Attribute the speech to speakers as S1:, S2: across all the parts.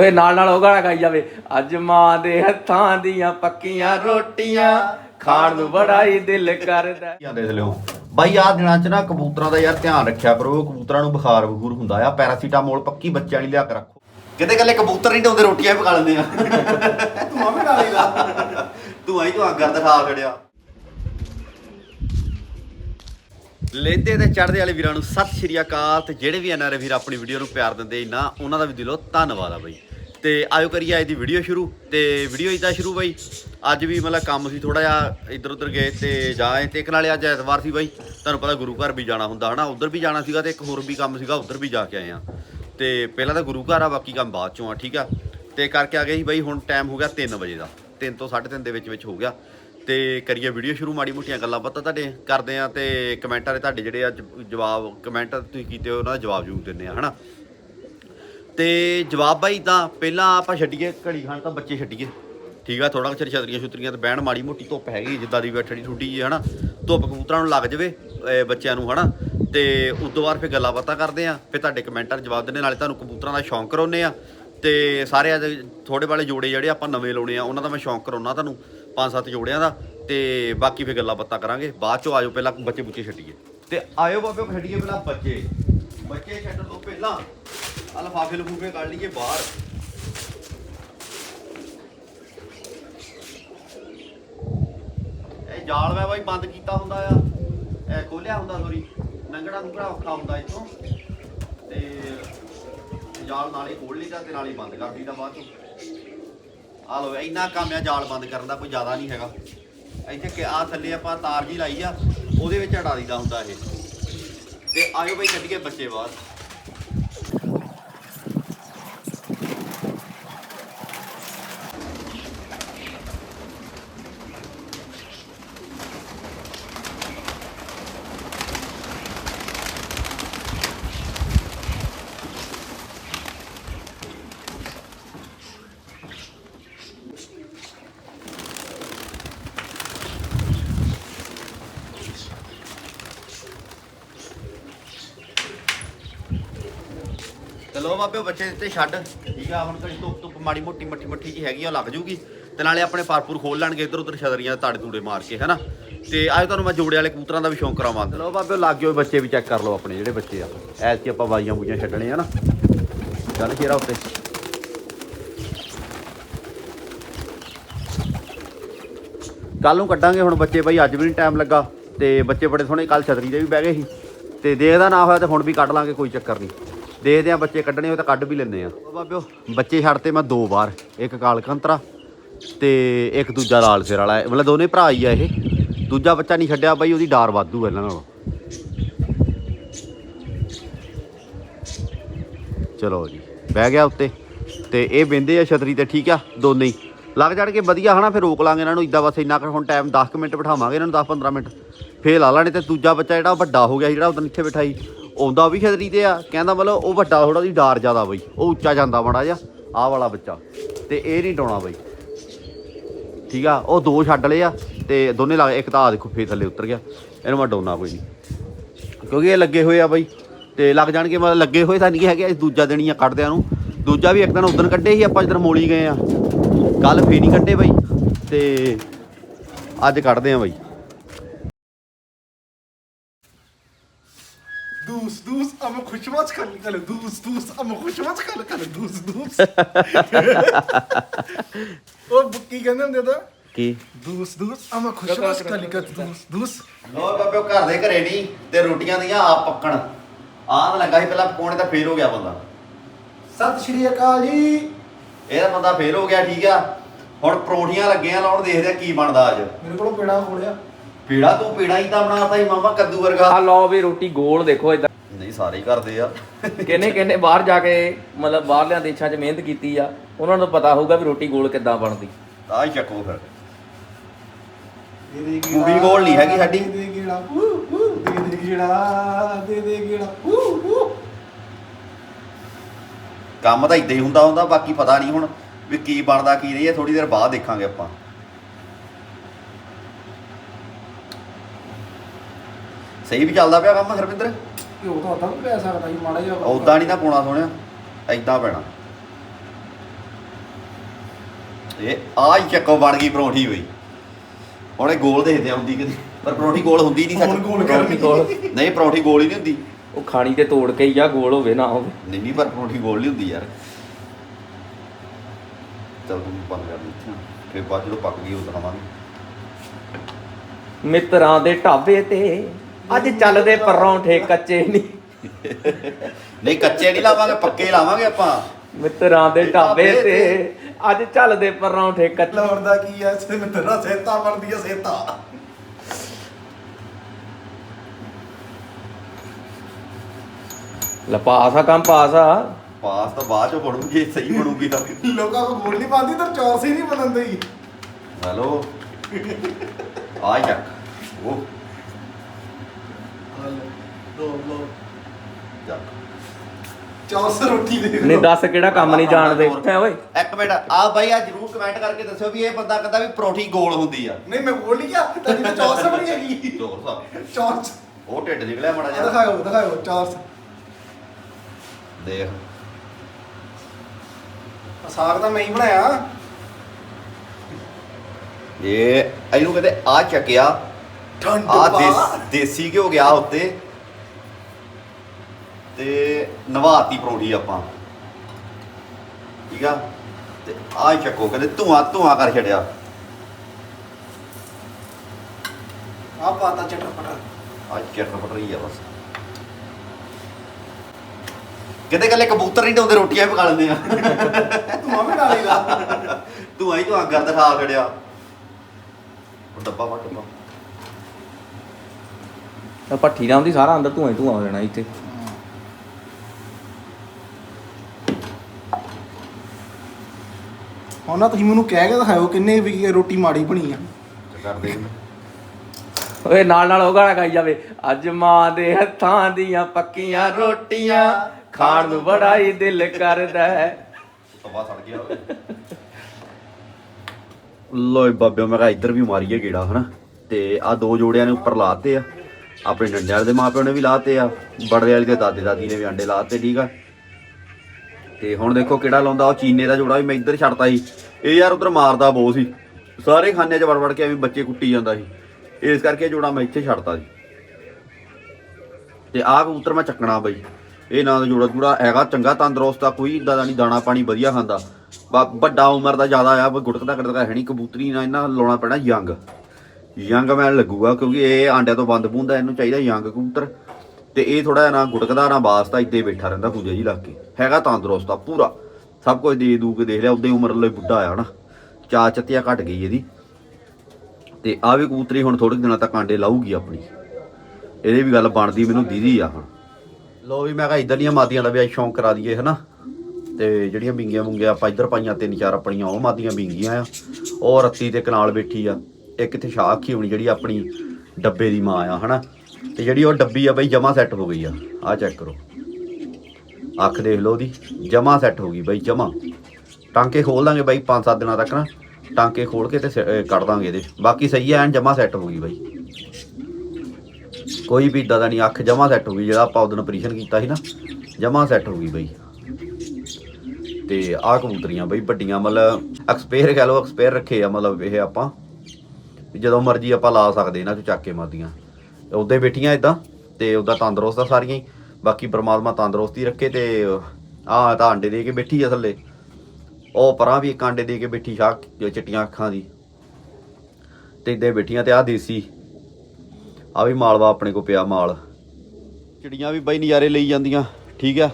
S1: ਓਏ ਨਾਲ ਨਾਲ ਉਹ ਗਾਣਾ ਗਾਈ ਜਾਵੇ। ਅੱਜ ਮਾਂ ਦੇ ਹੱਥਾਂ ਦੀਆਂ ਪੱਕੀਆਂ ਰੋਟੀਆਂ ਖਾਣ ਨੂੰ ਬੜਾ ਹੀ ਦਿਲ ਕਰਦਾ।
S2: ਜਾਂਦੇ ਥਲਿਓ ਬਾਈ ਆਹ ਦਿਨਾਂ ਚ ਨਾ ਕਬੂਤਰਾਂ ਦਾ ਯਾਰ ਧਿਆਨ ਰੱਖਿਆ ਕਰੋ। ਕਬੂਤਰਾਂ ਨੂੰ ਬੁਖਾਰ ਬਖੂਰ ਹੁੰਦਾ ਆ। ਪੈਰਾਸੀਟਾਮੋਲ ਪੱਕੀ ਬੱਚਿਆਂ ਲਈ ਲਿਆ ਕੇ ਰੱਖੋ। ਕਿਤੇ ਕੱਲੇ ਕਬੂਤਰ ਨਹੀਂ ਡਾਉਂਦੇ ਰੋਟੀਆਂ ਵੀ ਪਕਾ ਲੈਂਦੇ ਆ। ਤੂੰ ਆਵੇਂ ਨਾਲ ਹੀ ਲਾ। ਤੂੰ ਆਈ ਤੂੰ ਅੱਗਰ ਦਿਖਾ ਛੜਿਆ ਲੈਦੇ ਤੇ ਚੜ੍ਹਦੇ ਵਾਲੇ ਵੀਰਾਂ ਨੂੰ ਸਤਿ ਸ਼੍ਰੀ ਅਕਾਲ ਤੇ ਜਿਹੜੇ ਵੀ ਐਨਆਰਏ ਵੀਰ ਆਪਣੀ ਵੀਡੀਓ ਨੂੰ ਪਿਆਰ ਦਿੰਦੇ ਇੰਨਾ ਉਹਨਾਂ ਦਾ ਵੀ ਦਿਲੋਂ ਧੰਨਵਾਦ ਆ ਬਾਈ। ਤੇ ਆਇਓ ਕਰੀਏ ਅੱਜ ਦੀ ਵੀਡੀਓ ਸ਼ੁਰੂ। ਤੇ ਵੀਡੀਓ ਇਦਾਂ ਸ਼ੁਰੂ ਬਾਈ, ਅੱਜ ਵੀ ਮਤਲਬ ਕੰਮ ਸੀ ਥੋੜਾ ਜਿਹਾ ਇੱਧਰ ਉੱਧਰ ਗਏ ਤੇ ਜਾਏ ਤੇ ਇੱਕ ਨਾਲੇ ਅੱਜ ਐਤਵਾਰ ਸੀ ਬਾਈ, ਤੁਹਾਨੂੰ ਪਤਾ ਗੁਰੂ ਘਰ ਵੀ ਜਾਣਾ ਹੁੰਦਾ, ਹਨਾ? ਉੱਧਰ ਵੀ ਜਾਣਾ ਸੀਗਾ ਤੇ ਇੱਕ ਹੋਰ ਵੀ ਕੰਮ ਸੀਗਾ, ਉੱਧਰ ਵੀ ਜਾ ਕੇ ਆਏ ਆ। ਤੇ ਪਹਿਲਾਂ ਤਾਂ ਗੁਰੂ ਘਰ ਆ, ਬਾਕੀ ਕੰਮ ਬਾਅਦ ਚੋਂ ਆ, ਠੀਕ ਆ? ਤੇ ਕਰਕੇ ਆ ਗਏ ਸੀ ਬਾਈ, ਹੁਣ ਟਾਈਮ ਹੋ ਗਿਆ 3 ਵਜੇ ਦਾ। 3 ਤੋਂ 3:30 ਦੇ ਵਿੱਚ ਵਿੱਚ ਹੋ ਗਿਆ। ਤੇ ਕਰੀਏ ਵੀਡੀਓ ਸ਼ੁਰੂ, ਮਾੜੀ ਮੋਟੀਆਂ ਗੱਲਾਂ ਬਾਤਾਂ ਤੁਹਾਡੇ ਕਰਦੇ ਆ ਤੇ ਕਮੈਂਟਾਂ ਦੇ ਤੁਹਾਡੇ ਜਿਹੜੇ ਆ ਜਵਾਬ, ਕਮੈਂਟ ਤੁਸੀਂ ਕੀਤੇ ਉਹਨਾਂ ਦਾ ਜਵਾਬ ਜ਼ਰੂਰ ਦਿੰਦੇ ਆ ਹਨਾ? ਤੇ ਜਵਾਬ ਬਾਈ, ਤਾਂ ਪਹਿਲਾਂ ਆਪਾਂ ਛੱਡੀਏ ਘੜੀ ਖਾਣ, ਤਾਂ ਬੱਚੇ ਛੱਡੀਏ। ਠੀਕ ਆ ਥੋੜਾ ਚਿਰ ਛਤਰੀਆਂ ਛੁਤਰੀਆਂ ਤੇ ਬਹਿਣ, ਮਾੜੀ ਮੋਟੀ ਧੁੱਪ ਹੈਗੀ, ਜਿੱਦਾਂ ਦੀ ਬੈਠੜੀ ਠੁੱਡੀ ਜੀ ਹਨਾ? ਧੁੱਪ ਕਬੂਤਰਾਂ ਨੂੰ ਲੱਗ ਜਾਵੇ ਬੱਚਿਆਂ ਨੂੰ, ਹਨਾ? ਤੇ ਉਸ ਤੋਂ ਬਾਅਦ ਫਿਰ ਗੱਲਾਂ ਬਾਤਾਂ ਕਰਦੇ ਆ ਫਿਰ ਤੁਹਾਡੇ ਕਮੈਂਟਾਂ ਜਵਾਬ ਦਿੰਦੇ ਨਾਲੇ ਤੁਹਾਨੂੰ ਕਬੂਤਰਾਂ ਦਾ ਸ਼ੌਂਕ ਕਰਾਉਂਦੇ ਆ ਤੇ ਸਾਰੇ ਅੱਜ ਥੋੜੇ ਵਾਲੇ ਜੋੜੇ ਜਿਹੜੇ ਆਪਾਂ ਨਵੇਂ ਲਾਉਣੇ ਆ, ਉਹਨਾਂ ਦਾ ਮੈਂ ਸ਼ੌਂਕ ਕਰਾਉਣਾ ਤੁਹਾਨੂੰ। ਪੰਜ ਸੱਤ ਜੋੜਿਆਂ ਦਾ ਤੇ ਬਾਕੀ ਫਿਰ ਗੱਲਾਂ ਬਾਤਾਂ ਕਰਾਂਗੇ। ਬਾਅਦ ਚੋਂ ਆਜੋ ਪਹਿਲਾਂ ਬੱਚੇ ਬੁੱਚੇ ਛੱਡੀਏ। ਤੇ ਆਇਓ ਬਾਬੇ ਛੱਡੀਏ ਪਹਿਲਾਂ ਬੱਚੇ। ਬੱਚੇ ਛੱਡਣ ਤੋਂ ਪਹਿਲਾਂ ਆ ਲਫਾਫੇ ਲਫੂਫੇ ਕੱਢ ਲਈਏ ਬਾਹਰ। ਇਹ ਜਾਲ ਵਾ ਬਾਈ ਬੰਦ ਕੀਤਾ ਹੁੰਦਾ ਆ। ਇਹ ਖੋਲਿਆ ਹੁੰਦਾ ਸੋਰੀ ਨੰਗੜਾ ਨੂੰਗੜਾ ਔਖਾ ਹੁੰਦਾ ਇਥੋਂ। ਤੇ ਜਾਲ ਨਾਲੇ ਖੋਲ ਲਈਦਾ ਤੇ ਨਾਲੇ ਬੰਦ ਕਰ ਦਈਦਾ ਬਾਅਦ ਚੋਂ। ਆ ਲੋ ਇੰਨਾ ਕੰਮ ਆ ਜਾਲ ਬੰਦ ਕਰਨ ਦਾ, ਕੋਈ ਜ਼ਿਆਦਾ ਨਹੀਂ ਹੈਗਾ। ਇੱਥੇ ਕਿ ਆ ਥੱਲੇ ਆਪਾਂ ਤਾਰ ਜੀ ਲਾਈ ਆ, ਉਹਦੇ ਵਿੱਚ ਅੜਾ ਦਈਦਾ ਹੁੰਦਾ ਇਹ। ਤੇ ਆਇਓ ਬਈ ਕੱਢੀਏ ਬੱਚੇ ਬਾਹਰ। ਬਾਬੇ, ਉਹ ਬੱਚੇ ਦਿੱਤੇ ਛੱਡ। ਠੀਕ ਆ, ਹੁਣ ਘੜੀ ਧੁੱਪ ਧੁੱਪ ਮਾੜੀ ਮੋਟੀ, ਮੱਠੀ ਮੱਠੀ ਜੀ ਹੈਗੀ ਆ, ਉਹ ਲੱਗ ਜੂਗੀ। ਤੇ ਨਾਲੇ ਆਪਣੇ ਪਾਰਪੂਰ ਖੋਲ ਲੈਣਗੇ, ਇੱਧਰ ਉੱਧਰ ਛਦਰੀਆਂ ਤਾੜੇ ਤੂੜੇ ਮਾਰ ਕੇ, ਹੈਨਾ? ਤੇ ਅੱਜ ਤੁਹਾਨੂੰ ਮੈਂ ਜੋੜੇ ਵਾਲੇ ਕਬੂਤਰਾਂ ਦਾ ਵੀ ਸ਼ੌਂਕ ਕਰਾਵਾਂਗਾ। ਚਲੋ ਬਾਬਿਓ ਲੱਗ ਗਿਓ ਬੱਚੇ ਵੀ ਚੈੱਕ ਕਰ ਲਓ ਆਪਣੇ ਜਿਹੜੇ ਬੱਚੇ ਆ। ਐਸ ਕੀ ਆਪਾਂ ਬਾਈਆਂ ਬੂਈਆਂ ਛੱਡਣੇ ਆ ਨਾ ਚੱਲ ਸ਼ੇਰਾ ਉੱਤੇ। ਕੱਲ ਨੂੰ ਕੱਢਾਂਗੇ ਹੁਣ ਬੱਚੇ, ਬਾਈ ਅੱਜ ਵੀ ਨਹੀਂ ਟਾਈਮ ਲੱਗਾ। ਤੇ ਬੱਚੇ ਬੜੇ ਸੋਹਣੇ ਕੱਲ ਛਤਰੀ ਦੇ ਵੀ ਬਹਿ ਗਏ ਸੀ। ਤੇ ਦੇਖਦਾ ਨਾ ਹੋਇਆ ਤੇ ਹੁਣ ਵੀ ਕੱਢ ਲਾਂਗੇ, ਕੋਈ ਚੱਕਰ ਨਹੀਂ ਦੇਖਦੇ ਆ ਬੱਚੇ ਕੱਢਣੇ ਹੋਏ ਤਾਂ ਕੱਢ ਵੀ ਲੈਂਦੇ ਆ। ਬਾਬਿਓ ਬੱਚੇ ਛੱਡਤੇ ਮੈਂ ਦੋ ਵਾਰ ਇੱਕ ਕਾਲ ਕੰਤਰਾ ਤੇ ਇੱਕ ਦੂਜਾ ਲਾਲ ਸਿਰ ਵਾਲਾ। ਮਤਲਬ ਦੋਨੇ ਭਰਾ ਹੀ ਆ ਇਹ। ਦੂਜਾ ਬੱਚਾ ਨਹੀਂ ਛੱਡਿਆ ਬਾਈ ਉਹਦੀ ਡਾਰ ਵਾਧੂ ਇਹਨਾਂ ਨਾਲੋਂ। ਚਲੋ ਜੀ ਬਹਿ ਗਿਆ ਉੱਤੇ। ਤੇ ਇਹ ਬਿੰਦੇ ਆ ਛਤਰੀ ਤੇ ਠੀਕ ਆ ਦੋਨੇ ਹੀ। ਲੱਗ ਜਾਣ ਕੇ ਵਧੀਆ ਹਨਾ ਫਿਰ ਰੋਕ ਲਾਂਗੇ ਇਹਨਾਂ ਨੂੰ। ਇਦਾਂ ਬਸ ਇੰਨਾ ਕੁ ਹੁਣ ਟਾਈਮ 10 ਕੁ ਮਿੰਟ ਬਿਠਾਵਾਂਗੇ ਇਹਨਾਂ ਨੂੰ 10 15 ਮਿੰਟ। ਫੇਰ ਲਾ ਲਾਣੇ ਤੇ ਦੂਜਾ ਬੱਚਾ ਜਿਹੜਾ ਉਹ ਵੱਡਾ ਹੋ ਗਿਆ ਜਿਹੜਾ ਉਦੋਂ ਇੱਥੇ ਬਿਠਾਈ। ਆਉਂਦਾ ਵੀ ਛਤਰੀ ਤੇ ਆ, ਕਹਿੰਦਾ ਮਤਲਬ ਉਹ ਵੱਡਾ ਥੋੜਾ ਦੀ ਡਾਰ ਜ਼ਿਆਦਾ ਬਈ। ਉਹ ਉੱਚਾ ਜਾਂਦਾ ਮਾੜਾ ਜਿਹਾ, ਆਹ ਵਾਲਾ ਬੱਚਾ। ਤੇ ਇਹ ਨਹੀਂ ਡਾਉਣਾ ਬਈ। ਠੀਕ ਆ, ਉਹ ਦੋ ਛੱਡ ਲਏ ਆ, ਤੇ ਦੋਨੇ ਲੱਗ, ਇੱਕ ਤਾਂ ਆ ਦੇਖੋ, ਫੇਰ ਥੱਲੇ ਉਤਰ ਗਿਆ। ਇਹਨੂੰ ਮੈਂ ਡਾਉਣਾ ਕੋਈ ਨਹੀਂ। ਕਿਉਂਕਿ ਇਹ ਲੱਗੇ ਹੋਏ ਆ ਬਾਈ, ਤੇ ਲੱਗ ਜਾਣਗੇ, ਮਤਲਬ ਲੱਗੇ ਹੋਏ ਤਾਂ ਨਹੀਂ ਹੈਗੇ ਅੱਜ ਦੂਜਾ ਦਿਨ ਹੀ ਆ ਕੱਢਦਿਆਂ ਨੂੰ। ਦੂਜਾ ਵੀ ਇੱਕ ਦਿਨ ਉਦੋਂ ਕੱਢੇ ਸੀ, ਆਪਾਂ ਜਦੋਂ ਮੋਲੀ ਗਏ ਆ। ਕੱਲ ਫੇਰ ਨਹੀਂ ਕੱਢੇ ਬਾਈ, ਤੇ ਅੱਜ ਕੱਢਦੇ ਆ ਬਾਈ।
S3: Dus, dus, ama kuşmaç kalı kalı. Dus, dus, ama kuşmaç kalı kalı. Dus, dus. ਉਹ ਬ- ਕੀ ਕਹਿੰਦੇ ਹੁੰਦੇ ਤਾਂ
S2: ਕੀ
S3: ਦੂਸ ਦੂਸ ਅਮਾ ਖੁਸ਼ਮਸ ਕਲੀ ਕਤ ਦੂਸ ਦੂਸ
S2: ਲੋ ਬਾਬਿਓ ਘਰ ਦੇ ਘਰੇ ਨਹੀਂ ਤੇ ਰੋਟੀਆਂ ਦੀਆਂ ਆਪ ਪੱਕਣ। ਆਹ ਲੱਗਾ ਸੀ ਪਹਿਲਾਂ ਪਕਾਉਣੇ ਤਾਂ ਫੇਲ ਹੋ ਗਿਆ ਬੰਦਾ।
S3: ਸਤਿ ਸ਼੍ਰੀ ਅਕਾਲ ਜੀ।
S2: ਇਹ ਤਾਂ ਬੰਦਾ ਫੇਲ ਹੋ ਗਿਆ ਠੀਕ ਆ। ਹੁਣ ਪਰੌਂਠੀਆਂ ਲੱਗੇ ਆ ਲਾਉਣ ਦੇਖਦੇ ਆ ਕੀ ਬਣਦਾ ਅੱਜ।
S3: ਮੇਰੇ ਕੋਲ ਪੇੜਾ ਖੋਲਿਆ।
S2: ਪੀੜਾ ਤੂੰ ਪੀੜਾ ਹੀ ਤਾਂ ਬਣਾਤਾ ਹੀ ਮਾਮਾ ਕੱਦੂ ਵਰਗਾ।
S1: ਆ ਲਓ ਵੀ ਰੋਟੀ ਗੋਲ ਦੇਖੋ ਇਦਾਂ
S2: ਨਹੀਂ ਸਾਰੇ ਹੀ ਕਰਦੇ ਆ।
S1: ਕਿੰਨੇ ਕਿੰਨੇ ਬਾਹਰ ਜਾ ਕੇ ਮਤਲਬ ਬਾਹਰਲਿਆਂ ਦੇਸ਼ਾਂ 'ਚ ਮਿਹਨਤ ਕੀਤੀ ਆ ਉਹਨਾਂ ਨੂੰ ਪਤਾ ਹੋਊਗਾ ਵੀ ਰੋਟੀ ਗੋਲ ਕਿੱਦਾਂ ਬਣਦੀ।
S2: ਤਾਂ ਹੀ ਚੱਕੋ ਫਿਰ।
S3: ਦੇ ਦੇ
S2: ਪੂਰੀ ਗੋਲ ਨਹੀਂ ਹੈਗੀ ਸਾਡੀ।
S3: ਦੇ ਦੇ ਗੇੜਾ ਊ ਊ ਦੇ ਦੇ ਗੇੜਾ ਦੇ ਦੇ ਗੇੜਾ ਊ ਊ
S2: ਕੰਮ ਤਾਂ ਇਦਾਂ ਹੀ ਹੁੰਦਾ ਹੁੰਦਾ ਬਾਕੀ ਪਤਾ ਨਹੀਂ ਹੁਣ ਵੀ ਕੀ ਬਣਦਾ ਕੀ ਨਹੀਂ ਇਹ ਥੋੜੀ ਦੇਰ ਬਾਅਦ ਦੇਖਾਂਗੇ ਆਪਾਂ। ਸਹੀ ਵੀ ਚੱਲਦਾ ਪਿਆ ਕੰਮ ਹਰਵਿੰਦਰ?
S3: ਇਹ ਉਹ ਤਾਂ ਉਦਾਂ ਵੀ ਪੈ ਸਕਦਾ ਸੀ ਮਾੜਾ ਜਿਹਾ
S2: ਉਦਾਂ ਨਹੀਂ ਤਾਂ ਪਾਉਣਾ ਸੋਹਣਿਆ ਐਦਾਂ ਪੈਣਾ। ਤੇ ਆ ਹੀ ਚੱਕੋ ਬਣ ਗਈ ਪਰੌਂਠੀ ਹੋਈ ਹੁਣ ਇਹ ਗੋਲ ਦੇਖਦੇ ਆਉਂਦੀ ਕਦੀ ਪਰ ਪਰੌਂਠੀ ਗੋਲ ਹੁੰਦੀ ਨਹੀਂ
S3: ਹੁਣ ਗੋਲ ਕਰਨੀ।
S1: ਗੋਲ।
S2: ਨਹੀਂ ਪਰੌਂਠੀ ਗੋਲ ਹੀ ਨਹੀਂ ਹੁੰਦੀ।
S1: ਉਹ ਖਾਣੀ ਤੇ ਤੋੜ ਕੇ ਹੀ ਆ ਗੋਲ ਹੋਵੇ ਨਾ ਹੋਵੇ।
S2: ਨਹੀਂ ਨਹੀਂ ਪਰ ਪਰੌਂਠੀ ਗੋਲ ਨਹੀਂ ਹੁੰਦੀ ਯਾਰ। ਚਲ ਤੂੰ ਬੰਦ ਕਰ ਦੇ ਫਿਰ ਬਾਅਦ ਜਦੋਂ ਪੱਕ ਗਈ ਉਹ ਦਿਖਾਵਾਂਗੇ
S1: ਮਿੱਤਰਾਂ ਦੇ ਢਾਬੇ ਤੇ ਅੱਜ ਚੱਲਦੇ ਪਰੌਂਠੇ ਕੱਚੇ ਨਹੀਂ।
S2: ਨਹੀਂ ਕੱਚੇ ਨਹੀਂ ਲਾਵਾਂਗੇ ਪੱਕੇ ਲਾਵਾਂਗੇ ਆਪਾਂ।
S1: ਮਿੱਤਰਾਂ ਦੇ ਢਾਬੇ ਤੇ ਅੱਜ ਚੱਲਦੇ ਪਰੌਂਠੇ ਕੱਚੇ।
S3: ਲੋੜ ਦਾ ਕੀ ਐ ਸੇ ਤੇਰਾ ਸੇਤਾ ਬਣਦੀ ਐ ਸੇਤਾ।
S1: ਲਪਾਸਾ ਕੰਮ ਪਾਸਾ
S2: ਪਾਸ ਤਾਂ ਬਾਅਦ ਚੋਂ ਬਣੂਗੀ ਸਹੀ ਬਣੂਗੀ ਤਾਂ।
S3: ਲੋਕਾਂ ਕੋ ਗੋਲ ਨਹੀਂ ਪਾਉਂਦੀ ਤਾਂ ਚੌਰਸ ਹੀ ਨਹੀਂ ਬਣਦੇ ਹੀ
S2: ਹੈਲੋ। ਆ ਉਹ
S3: ਲੋ ਲੋ
S2: ਚੱਕ
S3: ਚੌਰਸ ਰੋਟੀ ਦੇ
S1: ਨਹੀਂ ਦੱਸ ਕਿਹੜਾ ਕੰਮ ਨਹੀਂ ਜਾਣਦੇ। ਹੈ ਓਏ
S2: ਇੱਕ ਮਿੰਟ ਆ ਬਾਈ ਆ ਜਰੂਰ ਕਮੈਂਟ ਕਰਕੇ ਦੱਸਿਓ ਵੀ ਇਹ ਬੰਦਾ ਕਹਿੰਦਾ ਵੀ ਪਰੌਂਠੀ ਗੋਲ ਹੁੰਦੀ ਆ।
S3: ਨਹੀਂ ਮੈਂ ਗੋਲ ਨਹੀਂ ਕਿਹਾ ਤਾਂ ਜਿਵੇਂ ਬਣੀ ਹੈਗੀ।
S2: ਸਾਹਿਬ
S3: ਚੌਰਸ
S2: ਉਹ ਢਿੱਡ ਨਿਕਲਿਆ ਮਾੜਾ
S3: ਆ
S2: ਜਿਹਾ।
S3: ਦਿਖਾਓ ਦਿਖਾਓ ਚੌਰਸ
S2: ਦੇਖ।
S3: ਆਹ ਸਾਗ ਤਾਂ ਮੈਂ ਹੀ ਬਣਾਇਆ।
S2: ਇਹ ਇਹਨੂੰ ਕਹਿੰਦੇ ਆ ਚੱਕਿਆ।
S3: ਠੰਡ
S2: ਆ
S3: ਪਾ
S2: ਦੇਸੀ ਘਿਓ ਗਿਆ ਉੱਤੇ। ਤੇ ਨਵਾਤੀ ਪਰੌਂਠੀ ਆਪਾਂ। ਠੀਕ ਆ? ਤੇ ਆ ਚੱਕੋ ਕਹਿੰਦੇ ਧੂਆਂ ਧੂਆਂ ਕਰ ਛੱਡਿਆ।
S3: ਆ ਪਾਤਾ ਚਟਰਪਟਰ
S2: ਆ ਚਟਪਟ ਰਹੀ ਆ ਬਸ। ਕਿਤੇ ਕੱਲੇ ਕਬੂਤਰ ਨਹੀਂ ਡਾਉਂਦੇ ਰੋਟੀਆਂ ਵੀ ਪਕਾ ਲੈਂਦੇ ਆ।
S3: ਤੂੰ ਆਵੇਂ ਨਾਲ ਹੀ ਲਾ।
S2: ਤੂੰ ਆਈ ਤੂੰ ਅੱਗਰ ਦਿਖਾ ਛੜਿਆ ਉਹ ਡੱਬਾ ਵਾ ਡੱਬਾ।
S1: ਤਾਂ ਭੱਠੀ ਨਾ ਹੁੰਦੀ ਸਾਰਾ ਅੰਦਰ ਧੂਆਂ ਹੀ ਧੂਆਂ ਹੋ ਜਾਣਾ ਇੱਥੇ।
S3: ਹੁਣ ਨਾ ਤੁਸੀਂ ਮੈਨੂੰ ਕਹਿ ਕੇ ਦਿਖਾਓ ਕਿੰਨੇ ਵੀ ਰੋਟੀ ਮਾੜੀ ਬਣੀ ਆ।
S2: ਕਰ ਦੇ
S1: ਓਏ ਨਾਲ ਨਾਲ ਉਹ ਗਾਣਾ ਗਾਈ ਜਾਵੇ। ਅੱਜ ਮਾਂ ਦੇ ਹੱਥਾਂ ਦੀਆਂ ਪੱਕੀਆਂ ਰੋਟੀਆਂ ਖਾਣ ਨੂੰ ਬੜਾ ਹੀ ਦਿਲ ਕਰਦਾ ਹੈ।
S2: ਤਵਾ ਸੜ ਗਿਆ ਲੋਏ ਬਾਬਿਓ ਮੈਂ ਕਿਹਾ ਇੱਧਰ ਵੀ ਮਾਰੀਏ ਗੇੜਾ ਹਨਾ? ਤੇ ਆ ਦੋ ਜੋੜਿਆਂ ਨੇ ਉੱਪਰ ਲਾਤੇ ਆ। ਆਪਣੇ ਡੰਡੇ ਵਾਲੇ ਦੇ ਮਾਪਿਓ ਨੇ ਵੀ ਲਾਤੇ ਆ ਬੜਦੇ ਵਾਲੀ ਦੇ ਦਾਦੇ ਦਾਦੀ ਨੇ ਵੀ ਅੰਡੇ ਲਾਤੇ, ਠੀਕ ਆ। ਤੇ ਹੁਣ ਦੇਖੋ ਕਿਹੜਾ ਲਾਉਂਦਾ, ਉਹ ਚੀਨੇ ਦਾ ਜੋੜਾ ਵੀ ਮੈਂ ਇੱਧਰ ਛੱਡਤਾ ਸੀ। ਇਹ ਯਾਰ ਉਧਰ ਮਾਰਦਾ ਬਹੁਤ ਸੀ। ਸਾਰੇ ਖਾਨੇ 'ਚ ਵੜ ਵੜ ਕੇ ਐਵੇਂ ਬੱਚੇ ਕੁੱਟੀ ਜਾਂਦਾ ਸੀ। ਇਸ ਕਰਕੇ ਜੋੜਾ ਮੈਂ ਇੱਥੇ ਛੱਡਤਾ ਸੀ। ਤੇ ਆਹ ਕਬੂਤਰ ਮੈਂ ਚੱਕਣਾ ਬਈ। ਇਹ ਨਾਂ ਦਾ ਜੋੜਾ ਜੂੜਾ ਹੈਗਾ, ਚੰਗਾ ਤੰਦਰੁਸਤ ਆ, ਕੋਈ ਇਦਾਂ ਦਾ ਨਹੀਂ, ਦਾਣਾ ਪਾਣੀ ਵਧੀਆ ਖਾਂਦਾ। ਵਾ- ਵੱਡਾ ਉਮਰ ਦਾ ਜ਼ਿਆਦਾ ਆ ਬਈ ਗੁਟਕਦਾ ਕਰਦਾ ਹੈ ਨਹੀਂ, ਕਬੂਤਰੀ ਨਾ ਇਹਨਾਂ ਲਾਉਣਾ ਪੈਣਾ ਯੰਗ। ਯੰਗ ਮੈਨ ਲੱਗੂਗਾ ਕਿਉਂਕਿ ਇਹ ਆਂਡਿਆਂ ਤੋਂ ਬੰਦ ਬੂੰਦਾ ਇਹਨੂੰ ਚਾਹੀਦਾ ਯੰਗ ਕਬੂਤਰ। ਤੇ ਇਹ ਥੋੜਾ ਜਿਹਾ ਨਾ ਗੁਟਕਦਾ ਨਾ ਵਾਸਤਾ ਇੱਦਾਂ ਹੀ ਬੈਠਾ ਰਹਿੰਦਾ ਪੂਜਾ ਜੀ ਲੱਗ ਕੇ ਹੈਗਾ ਤੰਦਰੁਸਤ ਆ ਪੂਰਾ। ਸਭ ਕੁਝ ਦੇ ਦੂ ਕੇ ਦੇਖ ਲਿਆ, ਉਦੋਂ ਉਮਰ ਲਈ ਬੁੱਢਾ ਆ ਹਨਾ। ਚਾ ਚੱਤੀਆਂ ਘਟ ਗਈ ਇਹਦੀ। ਤੇ ਆ ਵੀ ਕਬੂਤਰੀ ਹੁਣ ਥੋੜੇ ਦਿਨਾਂ ਤੱਕ ਆਂਡੇ ਲਾਊਗੀ ਆਪਣੀ। ਇਹਦੇ ਵੀ ਗੱਲ ਬਣਦੀ ਮੈਨੂੰ ਦੀਦੀ ਆ ਹੁਣ। ਲੋ ਵੀ ਮੈਂ ਕਿਹਾ ਇਧਰ ਦੀਆਂ ਮਾਦੀਆਂ ਦਾ ਵੀ ਸ਼ੌਂਕ ਕਰਾ ਦਈਏ ਹਨਾ। ਤੇ ਜਿਹੜੀਆਂ ਬਿੰਗੀਆਂ ਮੁੰਗੀਆਂ ਆਪਾਂ ਇੱਧਰ ਪਾਈਆਂ, ਤਿੰਨ ਚਾਰ ਆਪਣੀਆਂ, ਉਹ ਮਾਦੀਆਂ ਬਿੰਗੀਆਂ ਆ। ਉਹ ਰੱਤੀ ਤੇ ਕਨਾਲ ਬੈਠੀ ਆ। ਇੱਕ ਇੱਥੇ ਸ਼ਾਹ ਅੱਖੀ ਹੋਣੀ, ਜਿਹੜੀ ਆਪਣੀ ਡੱਬੇ ਦੀ ਮਾਂ ਆ, ਹਨਾ? ਤੇ ਜਿਹੜੀ ਉਹ ਡੱਬੀ ਆ ਬਈ ਜਮਾ ਸੈੱਟ ਹੋ ਗਈ ਆ। ਆ ਚੈੱਕ ਕਰੋ। ਅੱਖ ਦੇਖ ਲਓ ਉਹਦੀ ਜਮਾ ਸੈੱਟ ਹੋ ਗਈ ਬਈ ਜਮਾ ਟਾਂਕੇ ਖੋਲ ਦਾਂਗੇ ਬਾਈ 5-7 ਦਿਨਾਂ ਤੱਕ ਨਾ। ਟਾਂਕੇ ਖੋਲ ਕੇ ਤੇ ਸ- ਕੱਢ ਦਾਂਗੇ ਇਹਦੇ। ਬਾਕੀ ਸਹੀ ਐ ਐਨ ਜਮਾ ਸੈੱਟ ਹੋ ਗਈ ਬਾਈ। ਕੋਈ ਵੀ ਇਦਾਂ ਦਾ ਨਹੀਂ, ਅੱਖ ਜਮਾ ਸੈੱਟ ਹੋ ਗਈ, ਜਿਹੜਾ ਆਪਾਂ ਉਦੋਂ ਆਪਰੇਸ਼ਨ ਕੀਤਾ ਸੀ ਨਾ। ਜਮਾ ਸੈੱਟ ਹੋ ਗਈ ਬਾਈ। ਤੇ ਆਹ ਕਬੂਤਰੀਆਂ ਬਈ, ਵੱਡੀਆਂ, ਮਤਲਬ ਐਕਸਪੇਅਰ ਕਹ ਲਓ ਐਕਸਪਾਇਰ ਰੱਖੇ ਆ, ਮਤਲਬ ਇਹ ਆਪਾਂ। ਵੀ ਜਦੋਂ ਮਰਜ਼ੀ ਆਪਾਂ ਲਾ ਸਕਦੇ ਇਹਨਾਂ ਚੋਂ ਚੱਕ ਕੇ ਮਾਦੀਆਂ। ਉੱਦੇ ਬੈਠੀਆਂ ਇਦਾਂ ਤੇ ਉਹਦਾ ਤੰਦਰੁਸਤ ਆ ਸਾਰੀਆਂ ਹੀ। ਬਾਕੀ ਪ੍ਰਮਾਤਮਾ ਤੰਦਰੁਸਤੀ ਰੱਖੇ ਤੇ ਆਹ ਤਾਂ ਆਂਡੇ ਦੇ ਕੇ ਬੈਠੀ ਆ ਥੱਲੇ। ਉਹ ਪਰਾਂ ਵੀ ਇੱਕ ਆਂਡੇ ਦੇ ਕੇ ਬੈਠੀ ਸ਼ਾਹ, ਚਿੱਟੀਆਂ ਅੱਖਾਂ ਦੀ। ਤੇ ਇੱਦਾਂ ਬੈਠੀਆਂ ਤੇ ਆਹ ਦੇਸੀ। ਆ ਵੀ ਮਾਲਵਾ ਆਪਣੇ ਕੋ ਪਿਆ ਮਾਲ। ਚਿੜੀਆਂ ਵੀ ਬਈ ਨਜ਼ਾਰੇ ਲਈ ਜਾਂਦੀਆਂ, ਠੀਕ ਆ।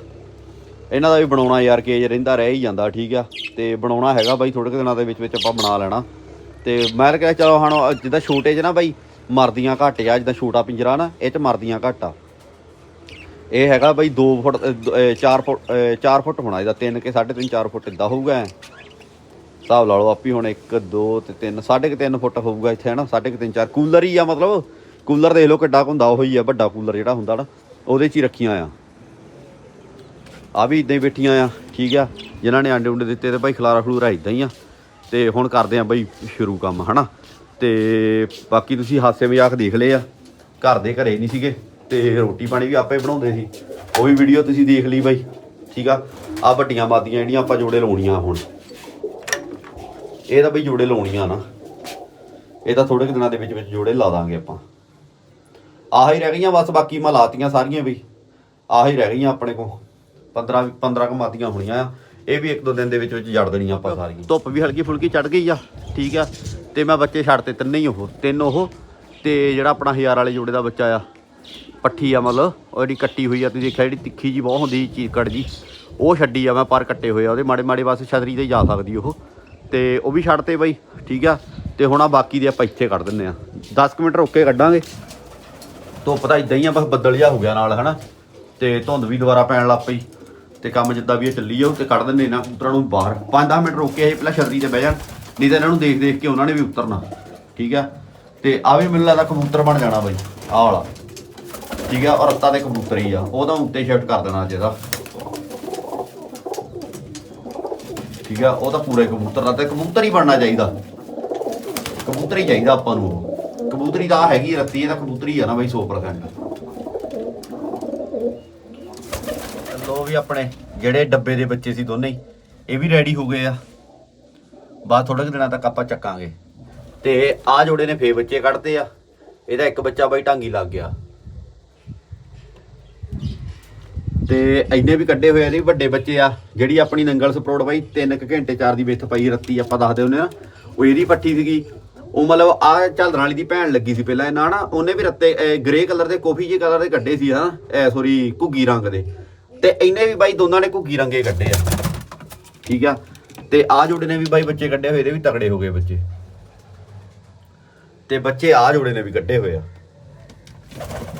S2: ਇਹਨਾਂ ਦਾ ਵੀ ਬਣਾਉਣਾ ਯਾਰ, ਕੇਜ ਰਹਿੰਦਾ ਰਹਿ ਹੀ ਜਾਂਦਾ, ਠੀਕ ਆ। ਤੇ ਬਣਾਉਣਾ ਹੈਗਾ ਬਾਈ ਥੋੜੇ ਕੁ ਦਿਨਾਂ ਦੇ ਵਿੱਚ ਵਿੱਚ ਆਪਾਂ ਬਣਾ ਲੈਣਾ। ਤੇ ਮੈਂ ਤਾਂ ਕਿਹਾ ਚਲੋ ਹੁਣ ਜਿੱਦਾਂ ਛੋਟੇ 'ਚ ਨਾ ਬਾਈ, ਮਰਦੀਆਂ ਘੱਟ ਆ, ਜਿੱਦਾਂ ਛੋਟਾ ਪਿੰਜਰਾ ਨਾ, ਇਹ 'ਚ ਮਰਦੀਆਂ ਘੱਟ ਆ। ਇਹ ਹੈਗਾ ਬਾਈ 2 ਫੁੱਟ 4 ਫੁੱਟ 4 ਫੁੱਟ ਹੋਣਾ ਇਹਦਾ 3 ਕੇ 3.5 4 ਫੁੱਟ ਇਦਾਂ ਹੋਊਗਾ ਐਂ। ਹਿਸਾਬ ਲਾ ਲਓ ਆਪੀ ਹੁਣ 1 2 ਤੇ 3 3.5 ਫੁੱਟ ਹੋਊਗਾ ਇੱਥੇ, ਹਨਾ? 3.5 4 ਕੂਲਰ ਹੀ ਆ ਮਤਲਬ। ਕੂਲਰ ਦੇਖ ਲਓ ਕਿੱਡਾ ਕੁ ਹੁੰਦਾ, ਉਹ ਹੀ ਆ, ਵੱਡਾ ਕੂਲਰ ਜਿਹੜਾ ਹੁੰਦਾ ਨਾ, ਉਹਦੇ 'ਚ ਹੀ ਰੱਖੀਆਂ ਆ। ਆ ਵੀ ਇਦਾਂ ਹੀ ਬੈਠੀਆਂ ਆ, ਠੀਕ ਆ? ਜਿਨ੍ਹਾਂ ਨੇ ਆਂਡੇ ਉਂਡੇ ਦਿੱਤੇ ਤੇ ਭਾਈ ਖਲਾਰਾ ਖਲੂਰਾ ਇਦਾਂ ਹੀ ਆ। ਤੇ ਹੁਣ ਕਰਦੇ ਆ ਬਈ ਸ਼ੁਰੂ ਕੰਮ, ਹਨਾ? ਤੇ ਬਾਕੀ ਤੁਸੀਂ ਹਾਸੇ ਮਜ਼ਾਕ ਦੇਖ ਲਏ ਆ। ਘਰ ਦੇ ਘਰੇ ਨਹੀਂ ਸੀਗੇ, ਤੇ ਰੋਟੀ ਪਾਣੀ ਵੀ ਆਪੇ ਬਣਾਉਂਦੇ ਸੀ। ਉਹ ਵੀ ਵੀਡੀਓ ਤੁਸੀਂ ਦੇਖ ਲਈ ਬਾਈ, ਠੀਕ ਆ? ਆ ਵੱਡੀਆਂ ਮਾਦੀਆਂ ਜਿਹੜੀਆਂ ਆਪਾਂ ਜੋੜੇ ਲਾਉਣੀਆਂ ਹੁਣ। ਇਹ ਤਾਂ ਬਈ ਜੋੜੇ ਲਾਉਣੀਆਂ ਨਾ। ਇਹ ਤਾਂ ਥੋੜੇ ਕੁ ਦਿਨਾਂ ਦੇ ਵਿੱਚ ਵਿੱਚ ਜੋੜੇ ਲਾ ਦਾਂਗੇ ਆਪਾਂ। ਆਹੀ ਰਹਿ ਗਈਆਂ ਬਸ, ਬਾਕੀ ਮੈਂ ਲਾਤੀਆਂ ਸਾਰੀਆਂ ਬਈ। ਆਹੀ ਰਹਿ ਗਈਆਂ ਆਪਣੇ ਕੋਲ। 15 15 ਕਮਾਤੀਆਂ ਹੋਣੀਆਂ ਆ। ਇਹ ਵੀ ਇੱਕ ਦੋ ਦਿਨ ਦੇ ਵਿੱਚ ਵਿੱਚ ਜੜ ਦੇਣੀਆਂ ਆਪਾਂ ਸਾਰੀਆਂ। ਧੁੱਪ ਵੀ ਹਲਕੀ ਫੁਲਕੀ ਚੜ ਗਈ ਆ ਠੀਕ ਆ। ਤੇ ਮੈਂ ਬੱਚੇ ਛੱਡਤੇ ਤਿੰਨੇ ਹੀ ਉਹ ਤਿੰਨ ਉਹ। ਤੇ ਜਿਹੜਾ ਆਪਣਾ ਹਜ਼ਾਰ ਵਾਲੇ ਜੋੜੇ ਦਾ ਬੱਚਾ ਆ ਪੱਠੀ ਆ ਮਤਲਬ ਉਹ ਜਿਹੜੀ ਕੱਟੀ ਹੋਈ ਆ ਤੁਸੀਂ ਦੇਖਿਆ ਜਿਹੜੀ ਤਿੱਖੀ ਜੀ ਬਹੁਤ ਹੁੰਦੀ ਚੀਕੜ ਜੀ। ਉਹ ਛੱਡੀ ਆ ਮੈਂ ਪਰ ਕੱਟੇ ਹੋਏ ਆ ਉਹਦੇ ਮਾੜੇ ਮਾੜੇ ਬਸ ਛਤਰੀ ਤੇ ਜਾ ਸਕਦੀ ਉਹ। ਤੇ ਉਹ ਵੀ ਛੱਡਤੇ ਬਾਈ ਠੀਕ ਆ। ਤੇ ਹੁਣ ਆ ਬਾਕੀ ਦੇ ਆਪਾਂ ਇੱਥੇ ਕੱਢ ਦਿੰਨੇ ਆ। 10 ਕੁ ਮਿੰਟ ਰੁੱਕ ਕੇ ਕੱਢਾਂਗੇ। ਧੁੱਪ ਤਾਂ ਇਦਾਂ ਹੀ ਆ ਬਸ ਬੱਦਲ ਜਿਹਾ ਹੋ ਗਿਆ ਨਾਲ ਹਨਾ। ਤੇ ਧੁੰਦ ਵੀ ਦੁਬਾਰਾ ਪੈਣ ਲੱਗ ਪਈ। ਤੇ ਕੰਮ ਜਿੱਦਾਂ ਵੀ ਇਹ ਚੱਲੀ ਜਾਊ ਤੇ ਕੱਢ ਦਿੰਨੇ ਇਹਨਾਂ ਕਬੂਤਰਾਂ ਨੂੰ ਬਾਹਰ। 5-10 ਮਿੰਟ ਰੁਕ ਕੇ ਇਹ ਪਹਿਲਾਂ ਛਤਰੀ ਤੇ ਬਹਿ ਜਾਣ, ਨਹੀਂ ਤਾਂ ਇਹਨਾਂ ਨੂੰ ਦੇਖ ਦੇਖ ਕੇ ਉਹਨਾਂ ਨੇ ਵੀ ਉਤਰਨਾ, ਠੀਕ ਆ? ਤੇ ਆ ਵੀ ਮੈਨੂੰ ਲੱਗਦਾ ਕਬੂਤਰ ਬਣ ਜਾਣਾ ਬਾਈ, ਆਹ ਵਾਲਾ। ਠੀਕ ਆ, ਔਰ ਰੱਤਾ ਦੇ ਕਬੂਤਰ ਹੀ ਆ, ਉਹ ਤਾਂ ਉੱਤੇ ਸ਼ਿਫਟ ਕਰ ਦੇਣਾ ਜਿਹਦਾ ਠੀਕ ਆ, ਉਹ ਤਾਂ ਪੂਰੇ ਕਬੂਤਰ ਦਾ ਤੇ ਕਬੂਤਰ ਹੀ ਬਣਨਾ ਚਾਹੀਦਾ। ਕਬੂਤਰ ਹੀ ਚਾਹੀਦਾ ਆਪਾਂ ਨੂੰ ਕਬੂਤਰੀ ਤਾਂ ਆਹ ਹੈਗੀ ਰੱਤੀ, ਇਹ ਤਾਂ ਕਬੂਤਰੀ ਆ ਨਾ ਬਾਈ 100% ਲੋ ਵੀ ਆਪਣੇ ਜਿਹੜੇ ਡੱਬੇ ਦੇ ਬੱਚੇ ਸੀ ਦੋਨੇ ਹੀ, ਇਹ ਵੀ ਰੈਡੀ ਹੋ ਗਏ ਆ। ਬਾਅਦ ਥੋੜੇ ਦਿਨਾਂ ਤੱਕ ਆਪਾਂ ਚੱਕਾਂਗੇ। ਤੇ ਆ ਜੋੜੇ ਨੇ ਫੇ ਬੱਚੇ ਕੱਢਦੇ ਆ। ਇਹਦਾ ਇੱਕ ਬੱਚਾ ਬਾਈ ਢਾਂਗੀ ਲੱਗ ਗਿਆ। ਤੇ ਇੰਨੇ ਵੀ ਕੱਢੇ ਹੋਏ ਆ ਇਹਦੇ ਵੱਡੇ ਬੱਚੇ ਆ। ਜਿਹੜੀ ਆਪਣੀ ਨੰਗਲ ਸਪਰੋਟ ਬਾਈ 3 ਘੰਟੇ 4 ਦੀ ਵਿੱਥ ਪਈ ਰੱਤੀ ਆਪਾਂ ਦੱਸਦੇ ਹੁੰਦੇ ਆ। ਉਹ ਇਹਦੀ ਪੱਠੀ ਸੀਗੀ। ਉਹ ਮਤਲਬ ਆ ਝਲਦਣ ਵਾਲੀ ਦੀ ਭੈਣ ਲੱਗੀ ਸੀ ਪਹਿਲਾਂ। ਇਹਨਾਂ ਨਾ ਉਹਨੇ ਵੀ ਰੱਤੇ ਗ੍ਰੇ ਕਲਰ ਦੇ ਕਾਫੀ ਜੇ ਕਲਰ ਦੇ ਕੱਢੇ ਸੀ ਹਾਂ ਐ ਸੋਰੀ ਘੁੱਗੀ ਰੰਗ ਦੇ। ਤੇ ਇਹਨੇ ਵੀ ਬਾਈ ਦੋਨਾਂ ਨੇ ਘੁੱਗੀ ਰੰਗੇ ਕੱਢੇ ਆ। ਠੀਕ ਆ? ਤੇ ਆ ਜੋੜੇ ਨੇ ਵੀ ਬਾਈ ਬੱਚੇ ਕੱਢੇ ਹੋਏ, ਇਹਦੇ ਵੀ ਤਗੜੇ ਹੋ ਗਏ ਬੱਚੇ। ਤੇ ਬੱਚੇ ਆ ਜੋੜੇ ਨੇ ਵੀ ਕੱਢੇ ਹੋਏ ਆ।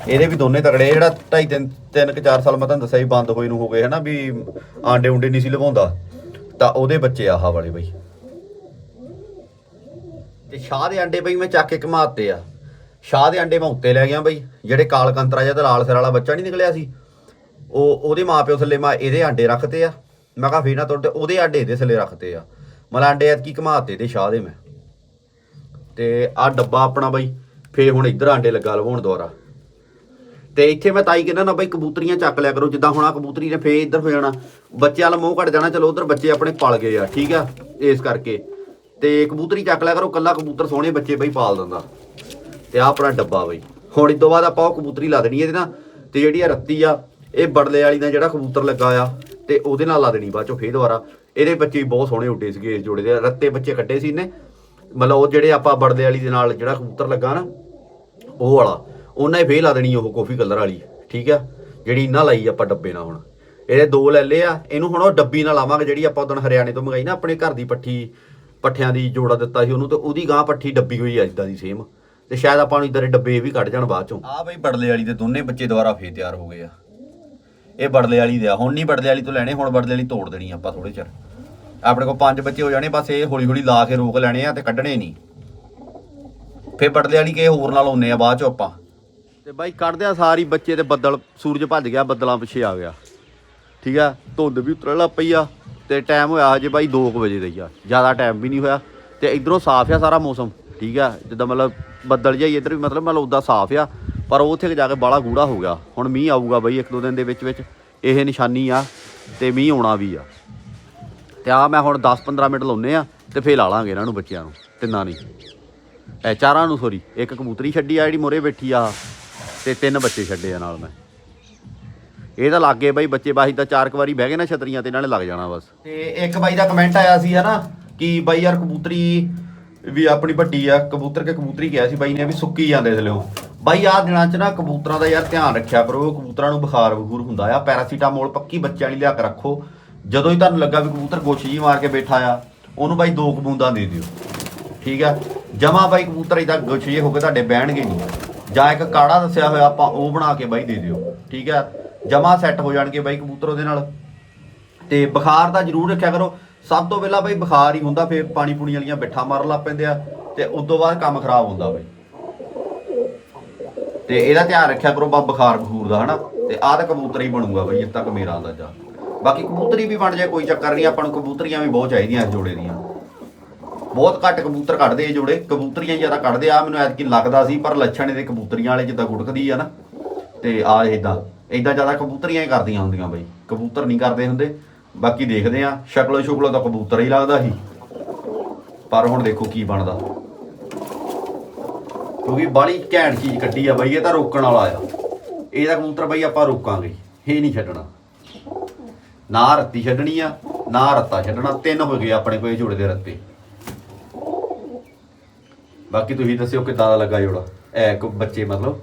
S2: ਇਹਦੇ ਵੀ ਦੋਨੇ ਤਗੜੇ ਜਿਹੜਾ 2.5 ਤਿੰਨ ਤਿੰਨ ਕਿ 4 ਸਾਲ ਮੈਂ ਤੁਹਾਨੂੰ ਦੱਸਿਆ ਸੀ ਬੰਦ ਹੋਏ ਨੂੰ ਹੋ ਗਏ ਹਨਾ, ਵੀ ਆਂਡੇ ਉਂਡੇ ਨਹੀਂ ਸੀ ਲਵਾਉਂਦਾ, ਤਾਂ ਉਹਦੇ ਬੱਚੇ ਆਹ ਵਾਲੇ ਬਾਈ। ਤੇ ਸ਼ਾਹ ਦੇ ਆਂਡੇ ਬਈ ਮੈਂ ਚੱਕ ਕੇ ਘਮਾਤੇ ਆ। ਸ਼ਾਹ ਦੇ ਆਂਡੇ ਮੈਂ ਉੱਤੇ ਲੈ ਗਿਆ ਬਈ, ਜਿਹੜੇ ਕਾਲਕੰਤਰਾ ਜਾਂ ਤੇ ਲਾਲ ਸਿਰ ਵਾਲਾ ਬੱਚਾ ਨਹੀਂ ਨਿਕਲਿਆ ਸੀ ਉਹ ਉਹਦੇ ਮਾਪਿਓ ਥੱਲੇ ਮੈਂ ਇਹਦੇ ਆਂਡੇ ਰੱਖਤੇ ਆ। ਮੈਂ ਕਿਹਾ ਫੇਰ ਨਾ ਤੁਹਾਡੇ ਉਹਦੇ ਆਂਡੇ ਇਹਦੇ ਥੱਲੇ ਰੱਖਤੇ ਆ। ਮਤਲਬ ਆਂਡੇ ਐਤਕੀ ਘਮਾਤੇ ਤੇ ਸ਼ਾਹ ਦੇ ਮੈਂ। ਤੇ ਆ ਡੱਬਾ ਆਪਣਾ ਬਈ, ਫੇਰ ਹੁਣ ਇੱਧਰ ਆਂਡੇ ਲੱਗਾ ਲਵਾਉਣ ਦੁਆਰਾ। ਤੇ ਇੱਥੇ ਮੈਂ ਤਾਈ ਕਹਿੰਦਾ ਨਾ ਬਈ ਕਬੂਤਰੀਆਂ ਚੱਕ ਲਿਆ ਕਰੋ, ਜਿੱਦਾਂ ਹੁਣ ਆ ਕਬੂਤਰੀ ਨੇ ਫੇਰ ਇੱਧਰ ਹੋ ਜਾਣਾ। ਬੱਚਿਆਂ ਵਾਲਾ ਮੂੰਹ ਘਟ ਜਾਣਾ, ਚਲੋ ਉਧਰ ਬੱਚੇ ਆਪਣੇ ਪਲ ਗਏ ਆ, ਠੀਕ ਆ, ਇਸ ਕਰਕੇ। ਤੇ ਕਬੂਤਰੀ ਚੱਕ ਲਿਆ ਕਰੋ, ਕੱਲਾ ਕਬੂਤਰ ਸੋਹਣੇ ਬੱਚੇ ਬਈ ਪਾਲ ਦਿੰਦਾ। ਤੇ ਆ ਆਪਣਾ ਡੱਬਾ ਬਈ। ਹੁਣ ਇਸ ਤੋਂ ਬਾਅਦ ਆਪਾਂ ਉਹ ਕਬੂਤਰੀ ਲਾ ਦੇਣੀ ਇਹਦੇ ਨਾਲ, ਤੇ ਜਿਹੜੀ ਆ ਰੱਤੀ ਆ ਇਹ ਬੜਲੇ ਵਾਲੀ ਦਾ ਜਿਹੜਾ ਕਬੂਤਰ ਲੱਗਾ ਆ ਤੇ ਉਹਦੇ ਨਾਲ ਲਾ ਦੇਣੀ ਬਾਅਦ ਚੋਂ ਫੇਰ ਦੁਬਾਰਾ। ਇਹਦੇ ਬੱਚੇ ਵੀ ਬਹੁਤ ਸੋਹਣੇ ਉੱਡੇ ਸੀਗੇ ਇਸ ਜੋੜੇ ਦੇ। ਰੱਤੇ ਬੱਚੇ ਕੱਢੇ ਸੀ ਇਹਨੇ। ਮਤਲਬ ਉਹ ਜਿਹੜੇ ਆਪਾਂ ਬੜਲੇ ਵਾਲੀ ਦੇ ਨਾਲ ਜਿਹੜਾ ਕਬੂਤਰ ਲੱਗਾ ਨਾ, ਉਹ ਵਾਲਾ, ਉਹਨਾਂ ਹੀ ਫੇਰ ਲਾ ਦੇਣੀ ਉਹ ਕਾਫੀ ਕਲਰ ਵਾਲੀ, ਠੀਕ ਆ? ਜਿਹੜੀ ਇਹਨਾਂ ਲਾਈ ਆਪਾਂ ਡੱਬੇ ਨਾਲ ਹੁਣ। ਇਹਦੇ ਦੋ ਲੈ ਲਏ ਆ। ਇਹਨੂੰ ਹੁਣ ਉਹ ਡੱਬੀ ਨਾਲ ਲਾਵਾਂਗੇ ਜਿਹੜੀ ਆਪਾਂ ਉਦੋਂ ਹਰਿਆਣੇ ਤੋਂ ਮੰਗਾਈ ਨਾ, ਆਪਣੇ ਘਰ ਦੀ ਪੱਠੀ, ਪੱਠਿਆਂ ਦੀ ਜੋੜਾ ਦਿੱਤਾ ਸੀ ਉਹਨੂੰ ਤੇ ਉਹਦੀ ਗਾਂ ਪੱਠੀ ਡੱਬੀ ਹੋਈ ਆ ਇਦਾਂ ਦੀ ਸੇਮ ਤੇ ਸ਼ਾਇਦ ਆਪਾਂ ਨੂੰ ਇਦਾਂ ਦੇ ਡੱਬੇ ਇਹ ਵੀ ਕੱਢ ਜਾਣ ਬਾਅਦ ਚੋਂ। ਆ ਬਈ ਬੜਲੇ ਵਾਲੀ ਦੇ ਦੋਨੇ ਬੱਚੇ ਦੁਬਾਰਾ ਫੇਰ ਤਿਆਰ ਹੋ ਗਏ ਆ। ਇਹ ਬੜਲੇ ਵਾਲੀ ਦੇ ਆ। ਹੁਣ ਨਹੀਂ ਬੜਲੇ ਵਾਲੀ ਤੋਂ ਲੈਣੇ, ਹੁਣ ਬੜਲੇ ਵਾਲੀ ਤੋੜ ਦੇਣੀ ਆਪਾਂ ਥੋੜੇ ਚਿਰ। ਆਪਣੇ ਕੋਲ ਪੰਜ ਬੱਚੇ ਹੋ ਜਾਣੇ, ਬਸ ਇਹ ਹੌਲੀ ਹੌਲੀ ਲਾ ਕੇ ਰੋਕ ਲੈਣੇ ਆ ਤੇ ਕੱਢਣੇ ਨਹੀਂ। ਫੇਰ ਬੜਲੇ ਵਾਲੀ ਕੇ ਹੋਰ ਨਾਲ ਲਾਉਨੇ ਆ ਬਾਅਦ ਚ ਆਪਾਂ। ਤੇ ਬਾਈ ਕੱਢਦੇ ਆ ਸਾਰੀ ਬੱਚੇ ਤੇ ਬੱਦਲ, ਸੂਰਜ ਭੱਜ ਗਿਆ, ਬੱਦਲਾਂ ਪਿੱਛੇ ਆ ਗਿਆ। ਠੀਕ ਆ? ਧੁੰਦ ਵੀ ਉਤਰਨ ਲੱਗ ਪਈ ਆ ਤੇ ਟਾਈਮ ਹੋਇਆ ਹਜੇ ਬਾਈ 2 ਵਜੇ ਦਾ ਹੀ ਆ। ਜ਼ਿਆਦਾ ਟਾਈਮ ਵੀ ਨਹੀਂ ਹੋਇਆ ਤੇ ਇਧਰੋਂ ਸਾਫ਼ ਆ ਸਾਰਾ ਮੌਸਮ। ਠੀਕ ਆ? ਜਿੱਦਾਂ ਮਤਲਬ ਬੱਦਲ ਜਿਹਾ ਹੀ ਇੱਧਰ ਵੀ ਮਤਲਬ ਮਤਲਬ ਉਦਾਂ ਸਾਫ਼ ਆ। ਪਰ ਉਹ ਉੱਥੇ ਜਾ ਕੇ ਬਾਲਾ ਗੂੜਾ ਹੋ ਗਿਆ। ਹੁਣ ਮੀਂਹ ਆਊਗਾ ਬਈ ਇੱਕ ਦੋ ਦਿਨ ਦੇ ਵਿੱਚ ਵਿੱਚ। ਇਹ ਨਿਸ਼ਾਨੀ ਆ ਤੇ ਮੀਂਹ ਆਉਣਾ ਵੀ ਆ। ਤੇ ਆ ਮੈਂ ਹੁਣ 10-15 ਮਿੰਟ ਲਾਉਨੇ ਆ ਤੇ ਫੇਰ ਲਾ ਲਾਂਗੇ ਇਹਨਾਂ ਨੂੰ ਬੱਚਿਆਂ ਨੂੰ, ਤਿੰਨਾਂ ਨਹੀਂ ਐ ਚਾਰਾਂ ਨੂੰ ਸੋਰੀ ਇੱਕ ਕਬੂਤਰੀ ਛੱਡੀ ਆ ਜਿਹੜੀ ਮੋਰੇ ਬੈਠੀ ਆ ਤੇ ਤਿੰਨ ਬੱਚੇ ਛੱਡੇ ਆ ਨਾਲ ਮੈਂ। ਇਹ ਤਾਂ ਲੱਗੇ ਬਾਈ ਬੱਚੇ ਬਾਹੀ ਤਾਂ ਚਾਰ ਕੁ ਵਾਰੀ ਬਹਿ ਗਏ ਨਾ ਛਤਰੀਆਂ ਤੇ ਇਹਨਾਂ ਨੇ ਲੱਗ ਜਾਣਾ ਬਸ। ਤੇ ਇੱਕ ਬਾਈ ਦਾ ਕਮੈਂਟ ਆਇਆ ਸੀ ਹਨਾ ਕਿ ਬਾਈ ਯਾਰ ਕਬੂਤਰੀ ਵੀ ਆਪਣੀ ਵੱਡੀ ਆ, ਕਬੂਤਰ ਕੇ ਕਬੂਤਰੀ ਕਿਹਾ ਸੀ ਬਾਈ ਨੇ ਵੀ ਸੁੱਕੀ ਜਾਂਦੇ ਥੱਲੇੋਂ ਬਾਈ, ਆਹ ਦਿਨਾਂ 'ਚ ਨਾ ਕਬੂਤਰਾਂ ਦਾ ਯਾਰ ਧਿਆਨ ਰੱਖਿਆ ਕਰੋ, ਕਬੂਤਰਾਂ ਨੂੰ ਬੁਖਾਰ ਬਖੂਰ ਹੁੰਦਾ ਆ, ਪੈਰਾਸੀਟਾਮੋਲ ਪੱਕੀ ਬੱਚਿਆਂ ਲਈ ਲਿਆ ਕੇ ਰੱਖੋ। ਜਦੋਂ ਹੀ ਤੁਹਾਨੂੰ ਲੱਗਾ ਵੀ ਕਬੂਤਰ ਗੋਛ ਜੀ ਮਾਰ ਕੇ ਬੈਠਾ ਆ, ਉਹਨੂੰ ਬਾਈ ਦੋ ਕਬੂੰਦਾਂ ਦੇ ਦਿਓ। ਠੀਕ ਆ? ਜਮਾ ਬਾਈ ਕਬੂਤਰ ਇਦਾਂ ਜੇ ਹੋ ਕੇ ਤੁਹਾਡੇ ਬਹਿਣਗੇ ਨਹੀਂ। ਜਾਂ ਇੱਕ ਕਾੜਾ ਦੱਸਿਆ ਹੋਇਆ ਆਪਾਂ ਉਹ ਬਣਾ ਕੇ ਬਾਈ ਦੇ ਦਿਓ। ਠੀਕ ਆ? ਜਮਾ ਸੈੱਟ ਹੋ ਜਾਣਗੇ ਬਾਈ ਕਬੂਤਰ ਉਹਦੇ ਨਾਲ। ਤੇ ਬੁਖਾਰ ਦਾ ਜ਼ਰੂਰ ਰੱਖਿਆ ਕਰੋ। ਸਭ ਤੋਂ ਪਹਿਲਾਂ ਬਾਈ ਬੁਖਾਰ ਹੀ ਹੁੰਦਾ, ਫਿਰ ਪਾਣੀ ਪੂਣੀ ਵਾਲੀਆਂ ਬਿੱਠਾ ਮਾਰਨ ਲੱਗ ਪੈਂਦੇ ਆ, ਤੇ ਉਸ ਤੋਂ ਬਾਅਦ ਕੰਮ ਖਰਾਬ ਹੁੰਦਾ ਬਾਈ। ਤੇ ਇਹਦਾ ਧਿਆਨ ਰੱਖਿਆ ਕਰੋ ਬਾ ਬੁਖਾਰ ਬਖੂਰ ਦਾ, ਹਨਾ? ਤੇ ਆਹ ਤਾਂ ਕਬੂਤਰ ਹੀ ਬਣੂਗਾ ਬਾਈ ਇਸ ਤੱਕ ਮੇਰਾ ਅੰਦਾਜ਼ਾ ਬਾਕੀ ਕਬੂਤਰੀ ਵੀ ਬਣ ਜਾਏ, ਕੋਈ ਚੱਕਰ ਨਹੀਂ, ਆਪਾਂ ਨੂੰ ਕਬੂਤਰੀਆਂ ਵੀ ਬਹੁਤ ਚਾਹੀਦੀਆਂ ਇਸ ਜੋੜੇ ਦੀਆਂ। ਬਹੁਤ ਘੱਟ ਕਬੂਤਰ ਕੱਢਦੇ ਇਹ ਜੋੜੇ। ਕਬੂਤਰੀਆਂ ਜ਼ਿਆਦਾ ਕੱਢਦੇ ਆ ਮੈਨੂੰ ਐਤਕੀ ਲੱਗਦਾ ਸੀ, ਪਰ ਲੱਛਣ ਇਹਦੇ ਕਬੂਤਰੀਆਂ ਵਾਲੇ ਜਿੱਦਾਂ ਗੁੜਕਦੀ ਆ ਨਾ, ਤੇ ਆ ਇਦਾਂ ਇਦਾਂ ਜ਼ਿਆਦਾ ਕਬੂਤਰੀਆਂ ਹੀ ਕਰਦੀਆਂ ਹੁੰਦੀਆਂ ਬਈ। ਕਬੂਤਰ ਨਹੀਂ ਕਰਦੇ ਹੁੰਦੇ। ਬਾਕੀ ਦੇਖਦੇ ਆ ਸ਼ਕਲੋ ਸ਼ੁਕਲੋ ਤਾਂ ਕਬੂਤਰ ਹੀ ਲੱਗਦਾ ਸੀ। ਪਰ ਹੁਣ ਦੇਖੋ ਕੀ ਬਣਦਾ। ਕਿਉਂਕਿ ਬਾਲੀ ਘੈਂਟ ਚੀਜ਼ ਕੱਢੀ ਆ ਬਾਈ, ਇਹ ਤਾਂ ਰੋਕਣ ਵਾਲਾ ਆ। ਇਹਦਾ ਕਬੂਤਰ ਬਾਈ ਆਪਾਂ ਰੋਕਾਂਗੇ। ਇਹ ਨਹੀਂ ਛੱਡਣਾ। ਨਾ ਰੱਤੀ ਛੱਡਣੀ ਆ, ਨਾ ਰੱਤਾ ਛੱਡਣਾ। ਤਿੰਨ ਹੋ ਗਏ ਆਪਣੇ ਕੋਲ ਇਹ ਜੋੜੇ ਦੇ ਰੱਤੇ। ਬਾਕੀ ਤੁਸੀਂ ਦੱਸਿਓ ਕਿੱਦਾਂ ਦਾ ਲੱਗਾ ਜੋੜਾ? ਐ ਕੋ ਬੱਚੇ ਮਤਲਬ?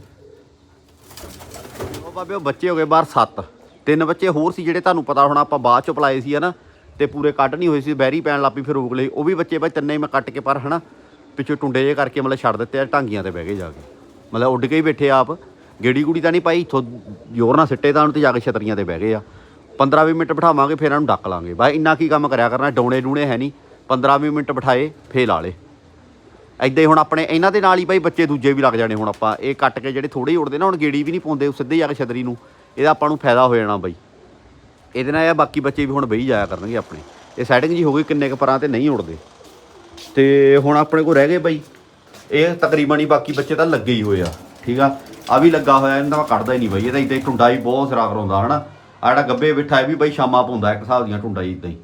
S2: ਉਹ ਬਾਬੇ, ਉਹ ਬੱਚੇ ਹੋ ਗਏ ਬਾਹਰ 7 ਤਿੰਨ ਬੱਚੇ ਹੋਰ ਸੀ ਜਿਹੜੇ ਤੁਹਾਨੂੰ ਪਤਾ ਹੋਣਾ, ਆਪਾਂ ਬਾਅਦ ਚ ਪਲਾਏ ਸੀ ਹਨਾ। ਤੇ ਪੂਰੇ ਕੱਢ ਨਹੀਂ ਹੋਏ ਸੀ, ਬੈਰੀ ਪੈਣ ਲੱਪੀ ਫਿਰ ਰੋਕ ਲਈ। ਉਹ ਵੀ ਬੱਚੇ ਬਾਈ ਤਿੰਨੇ ਮੈਂ ਕੱਟ ਕੇ ਪਰ, ਹਨਾ। ਪਿੱਛੋਂ ਟੁੰਡੇ ਜੇ ਕਰਕੇ ਮਤਲਬ ਛੱਡ ਦਿੱਤੇ ਆ ਟਾਂਗੀਆਂ ਤੇ ਬਹਿ ਗਏ ਜਾ ਕੇ। ਮਤਲਬ ਉੱਡ ਕੇ ਹੀ ਬੈਠੇ ਆਪ। ਗੇੜੀ ਗੁੜੀ ਤਾਂ ਨਹੀਂ ਪਾਈ, ਇੱਥੋਂ ਜ਼ੋਰ ਨਾਲ ਸਿੱਟੇ ਤਾਂ ਉਹਨੂੰ ਤੇ ਜਾ ਕੇ ਛਤਰੀਆਂ ਤੇ ਬਹਿ ਗਏ ਆ। 15-20 ਮਿੰਟ ਬਿਠਾਵਾਂਗੇ, ਫਿਰ ਇਹਨਾਂ ਨੂੰ ਡੱਕ ਲਾਂਗੇ। ਬਾਈ ਇੰਨਾ ਕੀ ਕੰਮ ਕਰਿਆ ਕਰਨਾ, ਡੋਣੇ ਡੂਣੇ ਹੈ ਨਹੀਂ। 15-20 ਮਿੰਟ ਬਿਠਾਏ ਫੇਰ ਲਾ ਲੇ ਐਦਾਂ ਹੀ ਹੁਣ ਆਪਣੇ ਇਹਨਾਂ ਦੇ ਨਾਲ ਹੀ ਬਾਈ ਬੱਚੇ ਦੂਜੇ ਵੀ ਲੱਗ ਜਾਣੇ ਹੁਣ ਆਪਾਂ। ਇਹ ਕੱਟ ਕੇ ਜਿਹੜੇ ਥੋੜੇ ਹੀ ਉੜਦੇ ਨਾ, ਹੁਣ ਗੇੜੀ ਵੀ ਨਹੀਂ ਪਾਉਂਦੇ ਸਿੱਧੇ ਜਾ ਕੇ ਛਤਰੀ ਨੂੰ। ਇਹਦਾ ਆਪਾਂ ਨੂੰ ਫਾਇਦਾ ਹੋ ਜਾਣਾ ਬਾਈ। ਇਹਦੇ ਨਾਲ ਇਹ ਬਾਕੀ ਬੱਚੇ ਵੀ ਹੁਣ ਬਈ ਜਾਇਆ ਕਰਨਗੇ ਆਪਣੇ। ਇਹ ਸੈਟਿੰਗ ਜੀ ਹੋ ਗਈ, ਕਿੰਨੇ ਕੁ ਪਰਾਂ ਤੇ ਨਹੀਂ ਉੜਦੇ ਤੇ ਹੁਣ ਆਪਣੇ ਕੋਲ ਰਹਿ ਗਏ ਬਾਈ। ਇਹ ਤਕਰੀਬਨ ਹੀ ਬਾਕੀ ਬੱਚੇ ਤਾਂ ਲੱਗੇ ਹੀ ਹੋਏ ਆ, ਠੀਕ ਆ? ਆ ਵੀ ਲੱਗਾ ਹੋਇਆ, ਇਹਨਾਂ ਦਾ ਮੈਂ ਕੱਢਦਾ ਹੀ ਨਹੀਂ ਬਾਈ ਤਾਂ ਇਦਾਂ ਹੀ ਟੁੰਡਾ ਹੀ ਬਹੁਤ ਸਿਰਾ ਕਰਾਉਂਦਾ ਹਨਾ? ਆ ਜਿਹੜਾ ਗੱਬੇ ਬਿਠਾ ਇਹ ਵੀ ਬਾਈ ਸ਼ਾਮਾਂ ਪਾਉਂਦਾ, ਇੱਕ ਹਿਸਾਬ ਦੀਆਂ ਟੁੰਡਾ ਹੀ ਇਦਾਂ ਹੀ।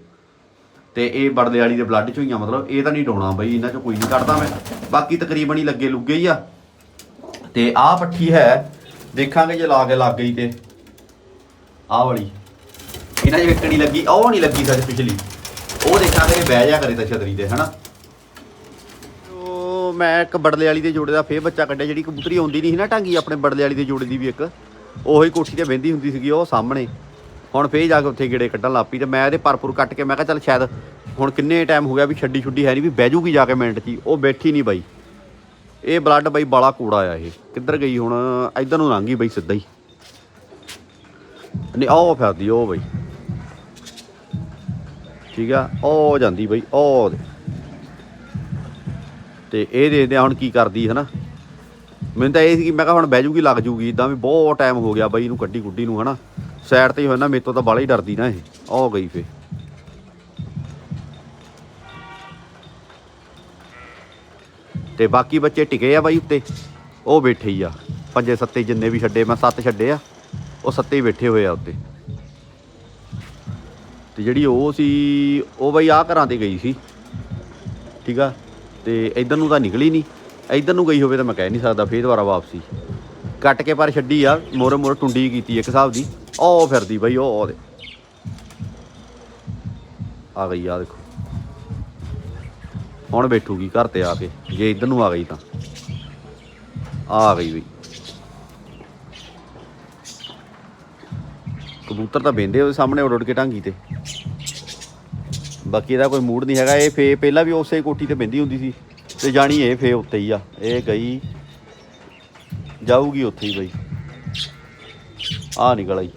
S2: ਤੇ ਇਹ ਬੜਲੇ ਵਾਲੀ ਦੇ ਬਲੱਡ ਚ ਹੋਈਆਂ, ਮਤਲਬ ਇਹ ਤਾਂ ਨਹੀਂ ਡੋਣਾ ਬਈ, ਇਹਨਾਂ ਚੋਂ ਕੋਈ ਨਹੀਂ ਕੱਢਦਾ ਮੈਂ। ਬਾਕੀ ਤਕਰੀਬਨ ਹੀ ਲੱਗੇ ਲੁੱਗੇ ਹੀ ਆ। ਤੇ ਆਹ ਪੱਠੀ ਹੈ, ਦੇਖਾਂਗੇ ਜੇ ਲਾ ਕੇ ਲੱਗ ਗਈ ਤੇ। ਆਹ ਵਾਲੀ। ਇਹਨਾਂ 'ਚ ਇੱਕ ਨਹੀਂ ਲੱਗੀ, ਉਹ ਨਹੀਂ ਲੱਗੀ ਸੱਚ ਪਿਛਲੀ। ਉਹ ਦੇਖਾਂਗੇ, ਬਹਿ ਜਾ ਕਰੇ ਤਾਂ ਛਤਰੀ ਤੇ, ਹਨਾ? ਉਹ ਮੈਂ ਇੱਕ ਬੜਲੇ ਵਾਲੀ ਦੇ ਜੋੜੇ ਦਾ ਫੇਰ ਬੱਚਾ ਕੱਢਿਆ, ਜਿਹੜੀ ਕਬੂਤਰੀ ਆਉਂਦੀ ਨਹੀਂ ਸੀ ਨਾ ਟਾਂਗੀ ਆਪਣੇ ਬੜਲੇ ਵਾਲੀ ਦੇ ਜੋੜੇ ਦੀ ਵੀ ਇੱਕ, ਉਹੀ ਕੋਠੀ ਤੇ ਬਹਿੰਦੀ ਹੁੰਦੀ ਸੀਗੀ ਉਹ ਸਾਹਮਣੇ। ਹੁਣ ਫੇਰ ਜਾ ਕੇ ਉੱਥੇ ਗੇੜੇ ਕੱਢਣ ਲੱਗ ਪਈ ਤੇ ਮੈਂ ਇਹਦੇ ਪਰਪੁਰ ਕੱਟ ਕੇ ਮੈਂ ਕਿਹਾ ਚੱਲ ਸ਼ਾਇਦ ਹੁਣ ਕਿੰਨੇ ਟਾਈਮ ਹੋ ਗਿਆ ਵੀ ਛੱਡੀ ਛੁੱਡੀ ਹੈ ਨਹੀਂ ਵੀ ਬਹਿ ਜੂਗੀ ਜਾ ਕੇ ਮਿੰਟ 'ਚ ਹੀ, ਉਹ ਬੈਠੀ ਨਹੀਂ ਬਾਈ। ਇਹ ਬਲੱਡ ਬਾਈ ਬਾਲਾ ਕੂੜਾ ਆ ਇਹ, ਕਿੱਧਰ ਗਈ ਹੁਣ? ਇਧਰ ਨੂੰ ਲੰਘ ਗਈ ਬਾਈ ਸਿੱਧਾ ਹੀ। ਨਹੀਂ, ਉਹ ਫਿਰਦੀ, ਉਹ ਬਾਈ। ਠੀਕ ਆ, ਉਹ ਜਾਂਦੀ ਬਾਈ, ਉਹ ਤੇ ਇਹ ਦੇਖਦੇ ਆ ਹੁਣ ਕੀ ਕਰਦੀ ਹੈ ਨਾ ਮੈਨੂੰ ਤਾਂ ਇਹ ਸੀ ਕਿ ਮੈਂ ਕਿਹਾ ਹੁਣ ਬਹਿ ਜੂਗੀ, ਲੱਗ ਜੂਗੀ ਇਦਾਂ ਵੀ ਬਹੁਤ ਟਾਈਮ ਹੋ ਗਿਆ ਬਾਈ ਇਹਨੂੰ ਕੱਢੀ ਗੁੱਡੀ ਨੂੰ, ਹਨਾ? ਸਾਈਡ ਤੇ ਹੀ ਹੋਇਆ ਨਾ, ਮੇਰੇ ਤੋਂ ਤਾਂ ਬਾਲਾ ਹੀ ਡਰਦੀ ਨਾ ਇਹ। ਉਹ ਗਈ ਫੇ ਤੇ ਬਾਕੀ ਬੱਚੇ ਟਿਕੇ ਆ ਬਾਈ ਉੱਤੇ। ਉਹ ਬੈਠੇ ਹੀ ਆ। ਪੰਜੇ ਸੱਤੇ ਜਿੰਨੇ ਵੀ ਛੱਡੇ, ਮੈਂ ਸੱਤ ਛੱਡੇ ਆ। ਉਹ ਸੱਤੇ ਹੀ ਬੈਠੇ ਹੋਏ ਆ ਉੱਤੇ। ਤੇ ਜਿਹੜੀ ਉਹ ਸੀ, ਉਹ ਬਾਈ ਆ ਘਰਾਂ ਤੇ ਗਈ ਸੀ। ਠੀਕ ਆ? ਤੇ ਇਧਰ ਨੂੰ ਤਾਂ ਨਿਕਲੀ ਨਹੀਂ। ਇਧਰ ਨੂੰ ਗਈ ਹੋਵੇ ਤਾਂ ਮੈਂ ਕਹਿ ਨਹੀਂ ਸਕਦਾ, ਫੇਰ ਦੁਬਾਰਾ ਵਾਪਸੀ। ਕੱਟ ਕੇ ਪਰ ਛੱਡੀ ਆ, ਮੋਰੇ ਮੋਰੇ ਟੁੰਡੀ ਕੀਤੀ ਇੱਕ ਹਿਸਾਬ ਦੀ। ਉਹ ਫਿਰਦੀ ਬਈ, ਉਹ ਉਹਦੇ ਆ ਗਈ ਆ ਦੇਖੋ। ਹੁਣ ਬੈਠੂਗੀ ਘਰ ਤੇ ਆ ਕੇ, ਜੇ ਇਧਰ ਨੂੰ ਆ ਗਈ ਤਾਂ। ਆ ਗਈ ਬਈ। ਕਬੂਤਰ ਤਾਂ ਬੈੰਦੇ ਉਹਦੇ ਸਾਹਮਣੇ ਉੱਡ ਉੱਡ ਕੇ ਢਾਂਗੀ ਤੇ। ਬਾਕੀ ਇਹਦਾ ਕੋਈ ਮੂਡ ਨਹੀਂ ਹੈਗਾ। ਇਹ ਫੇ ਪਹਿਲਾਂ ਵੀ ਉਸੇ ਕੋਠੀ ਤੇ ਬੈੰਦੀ ਹੁੰਦੀ ਸੀ ਤੇ ਜਾਣੀ ਇਹ ਫੇ ਉੱਤੇ ਹੀ ਆ। ਇਹ ਗਈ, ਜਾਊਗੀ ਉੱਥੇ ਹੀ ਬਈ। ਆ ਨਿਕਲ ਆਈ।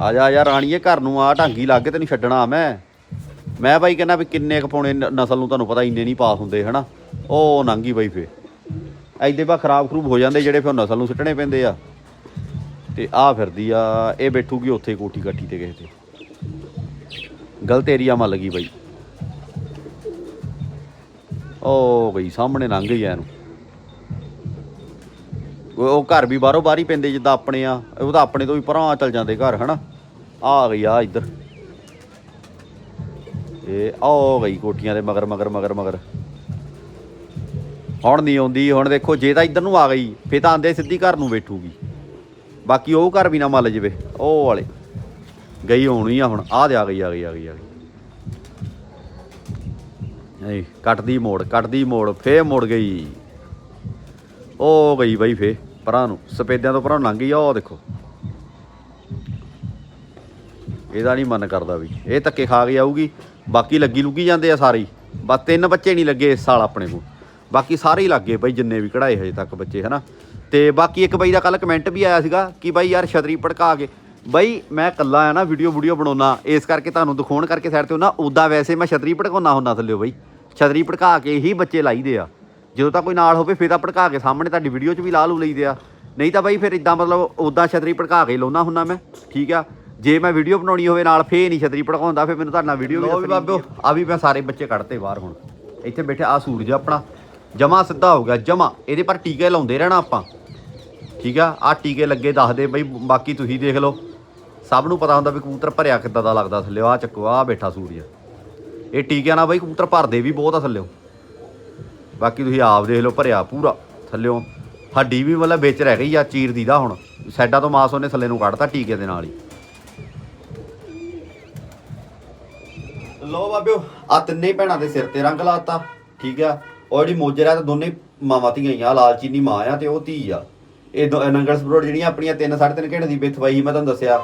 S2: ਆ ਜਾ ਯਾਰ ਰਾਣੀਏ ਘਰ ਨੂੰ ਆ ਢਾਂਗੀ ਲੱਗ ਕੇ ਤੈਨੂੰ ਛੱਡਣਾ ਮੈਂ। ਮੈਂ ਬਾਈ ਕਹਿੰਦਾ ਵੀ ਕਿੰਨੇ ਕੁ ਪਾਉਣੇ ਨ- ਨਸਲ ਨੂੰ ਤੁਹਾਨੂੰ ਪਤਾ ਇੰਨੇ ਨਹੀਂ ਪਾਸ ਹੁੰਦੇ, ਹਨਾ? ਉਹ ਨੰਗੀ ਬਾਈ ਫੇ ਐਦੇ ਬਾ ਖਰਾਬ ਖਰੂਬ ਹੋ ਜਾਂਦੇ ਜਿਹੜੇ ਫਿਰ ਨਸਲ ਨੂੰ ਸਿੱਟਣੇ ਪੈਂਦੇ ਆ। ਤੇ ਆ ਫਿਰਦੀ ਆ, ਇਹ ਬੈਠੂਗੀ ਉੱਥੇ ਕੋਠੀ ਕੱਟੀ ਤੇ ਕਿਸੇ ਤੇ। ਗਲਤ ਏਰੀਆ ਮਾ ਲੱਗੀ ਬਾਈ। ਉਹ ਗਈ ਸਾਹਮਣੇ ਲੰਘ ਗਈ ਐ ਇਹਨੂੰ। ਉਹ ਘਰ ਵੀ ਬਾਹਰੋਂ ਬਾਹਰ ਹੀ ਪੈਂਦੇ ਜਿੱਦਾਂ ਆਪਣੇ ਆ। ਉਹ ਤਾਂ ਆਪਣੇ ਤੋਂ ਵੀ ਪਰਾਂ ਚੱਲ ਜਾਂਦੇ ਘਰ, ਹਨਾ? ਆ ਗਈ ਆ ਇੱਧਰ। ਇਹ ਆ ਗਈ ਕੋਠੀਆਂ ਦੇ ਮਗਰ ਮਗਰ ਮਗਰ ਮਗਰ। ਹੁਣ ਨਹੀਂ ਆਉਂਦੀ, ਹੁਣ ਦੇਖੋ ਜੇ ਤਾਂ ਇੱਧਰ ਨੂੰ ਆ ਗਈ ਫੇ ਤਾਂ ਆਂਦੇ ਸਿੱਧੀ ਘਰ ਨੂੰ ਬੈਠੂਗੀ। ਬਾਕੀ ਉਹ ਘਰ ਵੀ ਨਾ ਮੱਲ ਜਵੇ, ਉਹ ਵਾਲੇ। ਗਈ ਹੋਣੀ ਆ ਹੁਣ ਆ ਦੇ ਆ ਗਈ ਆ ਗਈ ਆ ਗਈ ਆ ਗਈ। ਨਹੀਂ, ਕੱਟਦੀ ਮੋੜ ਕੱਟਦੀ ਮੋੜ, ਫੇਰ ਮੁੜ ਗਈ। ਉਹ ਗਈ ਬਾਈ ਫੇ ਪਰਾਂ ਨੂੰ, ਸਪੇਦਿਆਂ ਤੋਂ ਪਰਾਂ ਲੰਘ ਗਈ ਆ, ਉਹ ਦੇਖੋ। ਇਹਦਾ ਨਹੀਂ ਮਨ ਕਰਦਾ ਵੀ, ਇਹ ਧੱਕੇ ਖਾ ਕੇ ਆਊਗੀ, ਬਾਕੀ ਲੱਗੀ ਲੁੱਗੀ ਜਾਂਦੇ ਆ ਸਾਰੇ। ਬਸ ਤਿੰਨ ਬੱਚੇ ਨਹੀਂ ਲੱਗੇ ਇਸ ਸਾਲ ਆਪਣੇ ਕੋਲ। ਬਾਕੀ ਸਾਰੇ ਹੀ ਲੱਗੇ ਬਈ, ਜਿੰਨੇ ਵੀ ਕਢਾਏ ਹਜੇ ਤੱਕ ਬੱਚੇ, ਹਨਾ। ਤੇ ਬਾਕੀ ਇੱਕ ਬਾਈ ਦਾ ਕੱਲ ਕਮੈਂਟ ਵੀ ਆਇਆ ਸੀਗਾ, ਕਿ ਬਾਈ ਯਾਰ ਛਤਰੀ ਭੜਕਾ ਕੇ ਬਾਈ ਮੈਂ ਇਕੱਲਾ ਆ ਨਾ ਵੀਡੀਓ ਵੀਡੀਓ ਬਣਾਉਣਾ ਇਸ ਕਰਕੇ ਤੁਹਾਨੂੰ ਦਿਖਾਉਣ ਕਰਕੇ ਸਾਈਡ ਤੇ ਉਹਨਾਂ ਉਦਾਂ ਵੈਸੇ ਮੈਂ ਛਤਰੀ ਭੜਕਾਉਣਾ ਹੁੰਦਾ ਥੱਲੇ ਬਾਈ। ਛਤਰੀ ਭੜਕਾ ਕੇ ਹੀ ਬੱਚੇ ਲਾਈਦੇ ਆ। ਜਦੋਂ ਤਾਂ ਕੋਈ ਨਾਲ ਹੋਵੇ ਫੇਰ ਤਾਂ ਭੜਕਾ ਕੇ ਸਾਹਮਣੇ ਤੁਹਾਡੀ ਵੀਡੀਓ 'ਚ ਵੀ ਲਾ ਲੂ ਲਈਦੇ ਆ। ਨਹੀਂ ਤਾਂ ਬਾਈ ਫਿਰ ਇਦਾਂ ਮਤਲਬ ਉਦਾਂ ਛਤਰੀ ਭੜਕਾ ਕੇ ਲਾਉਣਾ ਹੁੰਦਾ ਮੈਂ। ਠੀਕ ਆ? ਜੇ ਮੈਂ ਵੀਡੀਓ ਬਣਾਉਣੀ ਹੋਵੇ ਨਾਲ ਫੇਰ ਨਹੀਂ ਛਤਰੀ ਭੜਕਾਉਂਦਾ। ਫੇਰ ਮੈਨੂੰ ਤੁਹਾਡੇ ਨਾਲ ਵੀਡੀਓ ਵੀ ਬਾਬਿਓ ਆ। ਵੀ ਮੈਂ ਸਾਰੇ ਬੱਚੇ ਕੱਢਤੇ ਬਾਹਰ ਹੁਣ। ਇੱਥੇ ਬੈਠੇ ਆ ਸੂਰਜ ਆਪਣਾ। ਜਮਾ ਸਿੱਧਾ ਹੋ ਗਿਆ ਜਮਾ। ਇਹਦੇ ਪਰ ਟੀਕੇ ਲਾਉਂਦੇ ਰਹਿਣਾ ਆਪਾਂ। ਠੀਕ ਆ? ਆ ਟੀਕੇ ਲੱਗੇ ਦੱਸਦੇ ਬਈ ਬਾਕੀ ਤੁਸੀਂ ਦੇਖ ਲਓ। ਸਭ ਨੂੰ ਪਤਾ ਹੁੰਦਾ ਵੀ ਕਬੂਤਰ ਭਰਿਆ ਕਿੱਦਾਂ ਦਾ ਲੱਗਦਾ ਥੱਲੇ ਆ ਚੱਕੋ ਆ ਬੈਠਾ ਸੂਰਜ। ਇਹ ਟੀਕਿਆਂ ਨਾਲ ਬਾਈ ਕਬੂਤਰ ਭਰਦੇ ਵੀ ਬਹੁਤ ਆ ਥੱਲਿਓ ਬਾਕੀ ਤੁਸੀਂ ਆਪ ਦੇਖ ਲਓ, ਭਰਿਆ ਪੂਰਾ ਥੱਲਿਓ ਹੱਡੀ ਵੀ ਮਤਲਬ ਵਿੱਚ ਰਹਿ ਗਈ ਆ ਚੀਰ ਦੀ ਦਾ ਹੁਣ। ਸਾਈਡਾਂ ਤੋਂ ਮਾਸ ਉਹਨੇ ਥੱਲੇ ਨੂੰ ਕੱਢਤਾ ਟੀਕੇ ਦੇ ਨਾਲ ਹੀ। ਲੋ ਬਾਬਿਓ ਆ ਤਿੰਨੇ ਭੈਣਾਂ ਦੇ ਸਿਰ ਤੇ ਰੰਗ ਲਾਤਾ, ਠੀਕ ਆ? ਉਹ ਜਿਹੜੀ ਮੋਜਰ ਆ ਤੇ ਦੋਨੇ ਮਾਵਾਂ ਧੀਆਂ ਹੀ ਆ, ਲਾਲ ਮਾਂ ਆ ਤੇ ਉਹ ਧੀ ਆ। ਇਹ ਦੋ- ਨੰਗਲਸ ਬਰੋਡ ਜਿਹੜੀਆਂ ਆਪਣੀਆਂ 3 3.5 ਘੰਟੇ ਦੀ ਬਿਥਵਾਈ ਸੀ, ਮੈਂ ਤੁਹਾਨੂੰ ਦੱਸਿਆ।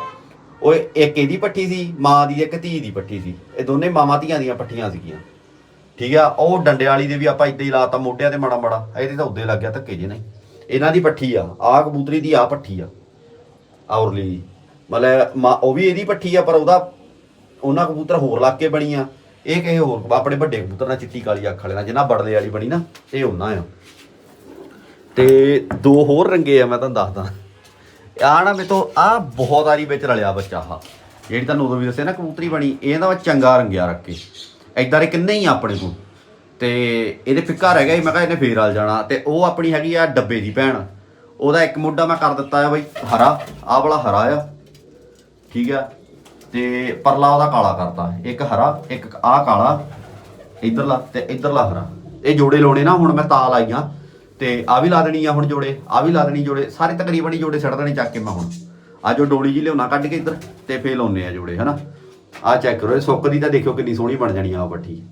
S2: ਉਹ ਇੱਕ ਇਹਦੀ ਪੱਠੀ ਸੀ, ਮਾਂ ਦੀ ਇੱਕ ਧੀ ਦੀ ਪੱਠੀ ਸੀ। ਇਹ ਦੋਨੇ ਮਾਵਾਂ ਧੀਆਂ ਦੀਆਂ ਪੱਠੀਆਂ ਸੀਗੀਆਂ। ਠੀਕ ਆ? ਉਹ ਡੰਡੇ ਵਾਲੀ ਦੇ ਵੀ ਆਪਾਂ ਇਦਾਂ ਹੀ ਲਾਤਾ ਮੋਢਿਆਂ ਤੇ ਮਾੜਾ ਮਾੜਾ। ਇਹਦੇ ਤਾਂ ਉੱਦੇ ਲੱਗ ਗਿਆ, ਧੱਕੇ ਜੇ ਨਹੀਂ ਇਹਨਾਂ ਦੀ ਪੱਠੀ ਆ, ਆਹ ਕਬੂਤਰੀ ਦੀ ਆ ਪੱਠੀ ਆ ਔਰਲੀ ਮਤਲਬ ਮਾਂ- ਉਹ ਵੀ ਇਹਦੀ ਪੱਠੀ ਆ, ਪਰ ਉਹਦਾ, ਉਹਨਾਂ ਕਬੂਤਰ ਹੋਰ ਲੱਗ ਕੇ ਬਣੀ ਆ। ਇਹ ਕਿਸੇ ਹੋਰ ਆਪਣੇ ਵੱਡੇ ਕਬੂਤਰ ਨਾਲ ਚਿੱਟੀ ਕਾਲੀ ਅੱਖ ਵਾਲੇ ਨਾਲ ਜਿੰਨਾ ਬੜਲੇ ਵਾਲੀ ਬਣੀ ਨਾ, ਇਹ ਉਹਨਾਂ ਆ। ਤੇ ਦੋ ਹੋਰ ਰੰਗੇ ਆ, ਮੈਂ ਤੁਹਾਨੂੰ ਦੱਸਦਾ। ਆ ਨਾ ਮੇਰੇ ਤੋਂ ਆ ਬਹੁਤ ਆਰੀ ਵਿੱਚ ਰਲਿਆ ਬੱਚਾ ਆ ਜਿਹੜੀ ਤੁਹਾਨੂੰ ਉਦੋਂ ਵੀ ਦੱਸਿਆ ਨਾ ਕਬੂਤਰੀ ਬਣੀ ਇਹਦਾ ਮੈਂ ਚੰਗਾ ਰੰਗਿਆ ਰੱਖ ਕੇ। ਐਦਾਂ ਦੇ ਕਿੰਨੇ ਹੀ ਆ ਆਪਣੇ ਕੋਲ। ਤੇ ਇਹਦੇ ਫਿੱਕਾ ਰਹਿ ਗਿਆ ਸੀ, ਮੈਂ ਕਿਹਾ ਇਹਨੇ ਫੇਰ ਰਲ ਜਾਣਾ। ਤੇ ਉਹ ਆਪਣੀ ਹੈਗੀ ਆ ਡੱਬੇ ਦੀ ਭੈਣ। ਉਹਦਾ ਇੱਕ ਮੋਢਾ ਮੈਂ ਕਰ ਦਿੱਤਾ ਆ ਬਈ ਹਰਾ। ਆਹ ਵਾਲਾ ਹਰਾ ਆ। ਠੀਕ ਆ। ਤੇ ਪਰਲਾ ਉਹਦਾ ਕਾਲਾ ਕਰਤਾ। ਇੱਕ ਹਰਾ ਇੱਕ ਆਹ ਕਾਲਾ। ਇਧਰਲਾ ਤੇ ਇਧਰਲਾ ਹਰਾ। ਇਹ ਜੋੜੇ ਲਾਉਣੇ ਨਾ ਹੁਣ ਮੈਂ ਤਾਂ ਲਾਈਆਂ। ਤੇ ਆ ਵੀ ਲਾ ਦੇਣੀ ਆ ਹੁਣ ਜੋੜੇ ਆ ਵੀ ਲਾ ਦੇਣੀ ਜੋੜੇ, ਸਾਰੇ ਤਕਰੀਬਨ ਹੀ ਜੋੜੇ ਸੜ ਦੇਣੇ ਚੱਕ ਕੇ ਮੈਂ ਹੁਣ। ਆ ਜੋ ਡੋਲੀ ਜੀ ਲਿਆਉਣਾ ਕੱਢ ਕੇ ਇੱਧਰ ਤੇ ਫੇਰ ਲਾਉਨੇ ਆ ਜੋੜੇ, ਹਨਾ? ਆ ਚੈੱਕ ਕਰੋ, ਇਹ ਸੁੱਕ ਦੀ ਤਾਂ ਦੇਖਿਓ ਕਿੰਨੀ ਸੋਹਣੀ ਬਣ ਜਾਣੀ ਆ ਆਹ ਪੱਠੀ।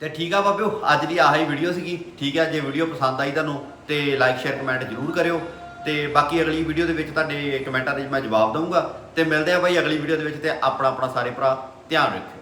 S2: ਤੇ ਠੀਕ ਆ ਬਾਬਿਓ, ਅੱਜ ਦੀ ਆਹੀ ਵੀਡੀਓ ਸੀਗੀ। ਠੀਕ ਆ, ਜੇ ਵੀਡੀਓ ਪਸੰਦ ਆਈ ਤੁਹਾਨੂੰ ਤੇ ਲਾਈਕ ਸ਼ੇਅਰ ਕਮੈਂਟ ਜ਼ਰੂਰ ਕਰਿਓ। ਤੇ ਬਾਕੀ ਅਗਲੀ ਵੀਡੀਓ ਦੇ ਵਿੱਚ ਤੁਹਾਡੇ ਕਮੈਂਟਾਂ ਦੇ ਮੈਂ ਜਵਾਬ ਦਊਂਗਾ। ਤੇ ਮਿਲਦੇ ਆ ਬਾਈ ਅਗਲੀ ਵੀਡੀਓ ਦੇ ਵਿੱਚ ਤੇ ਆਪਣਾ ਆਪਣਾ ਸਾਰੇ ਭਰਾ ਧਿਆਨ ਰੱਖਿਓ।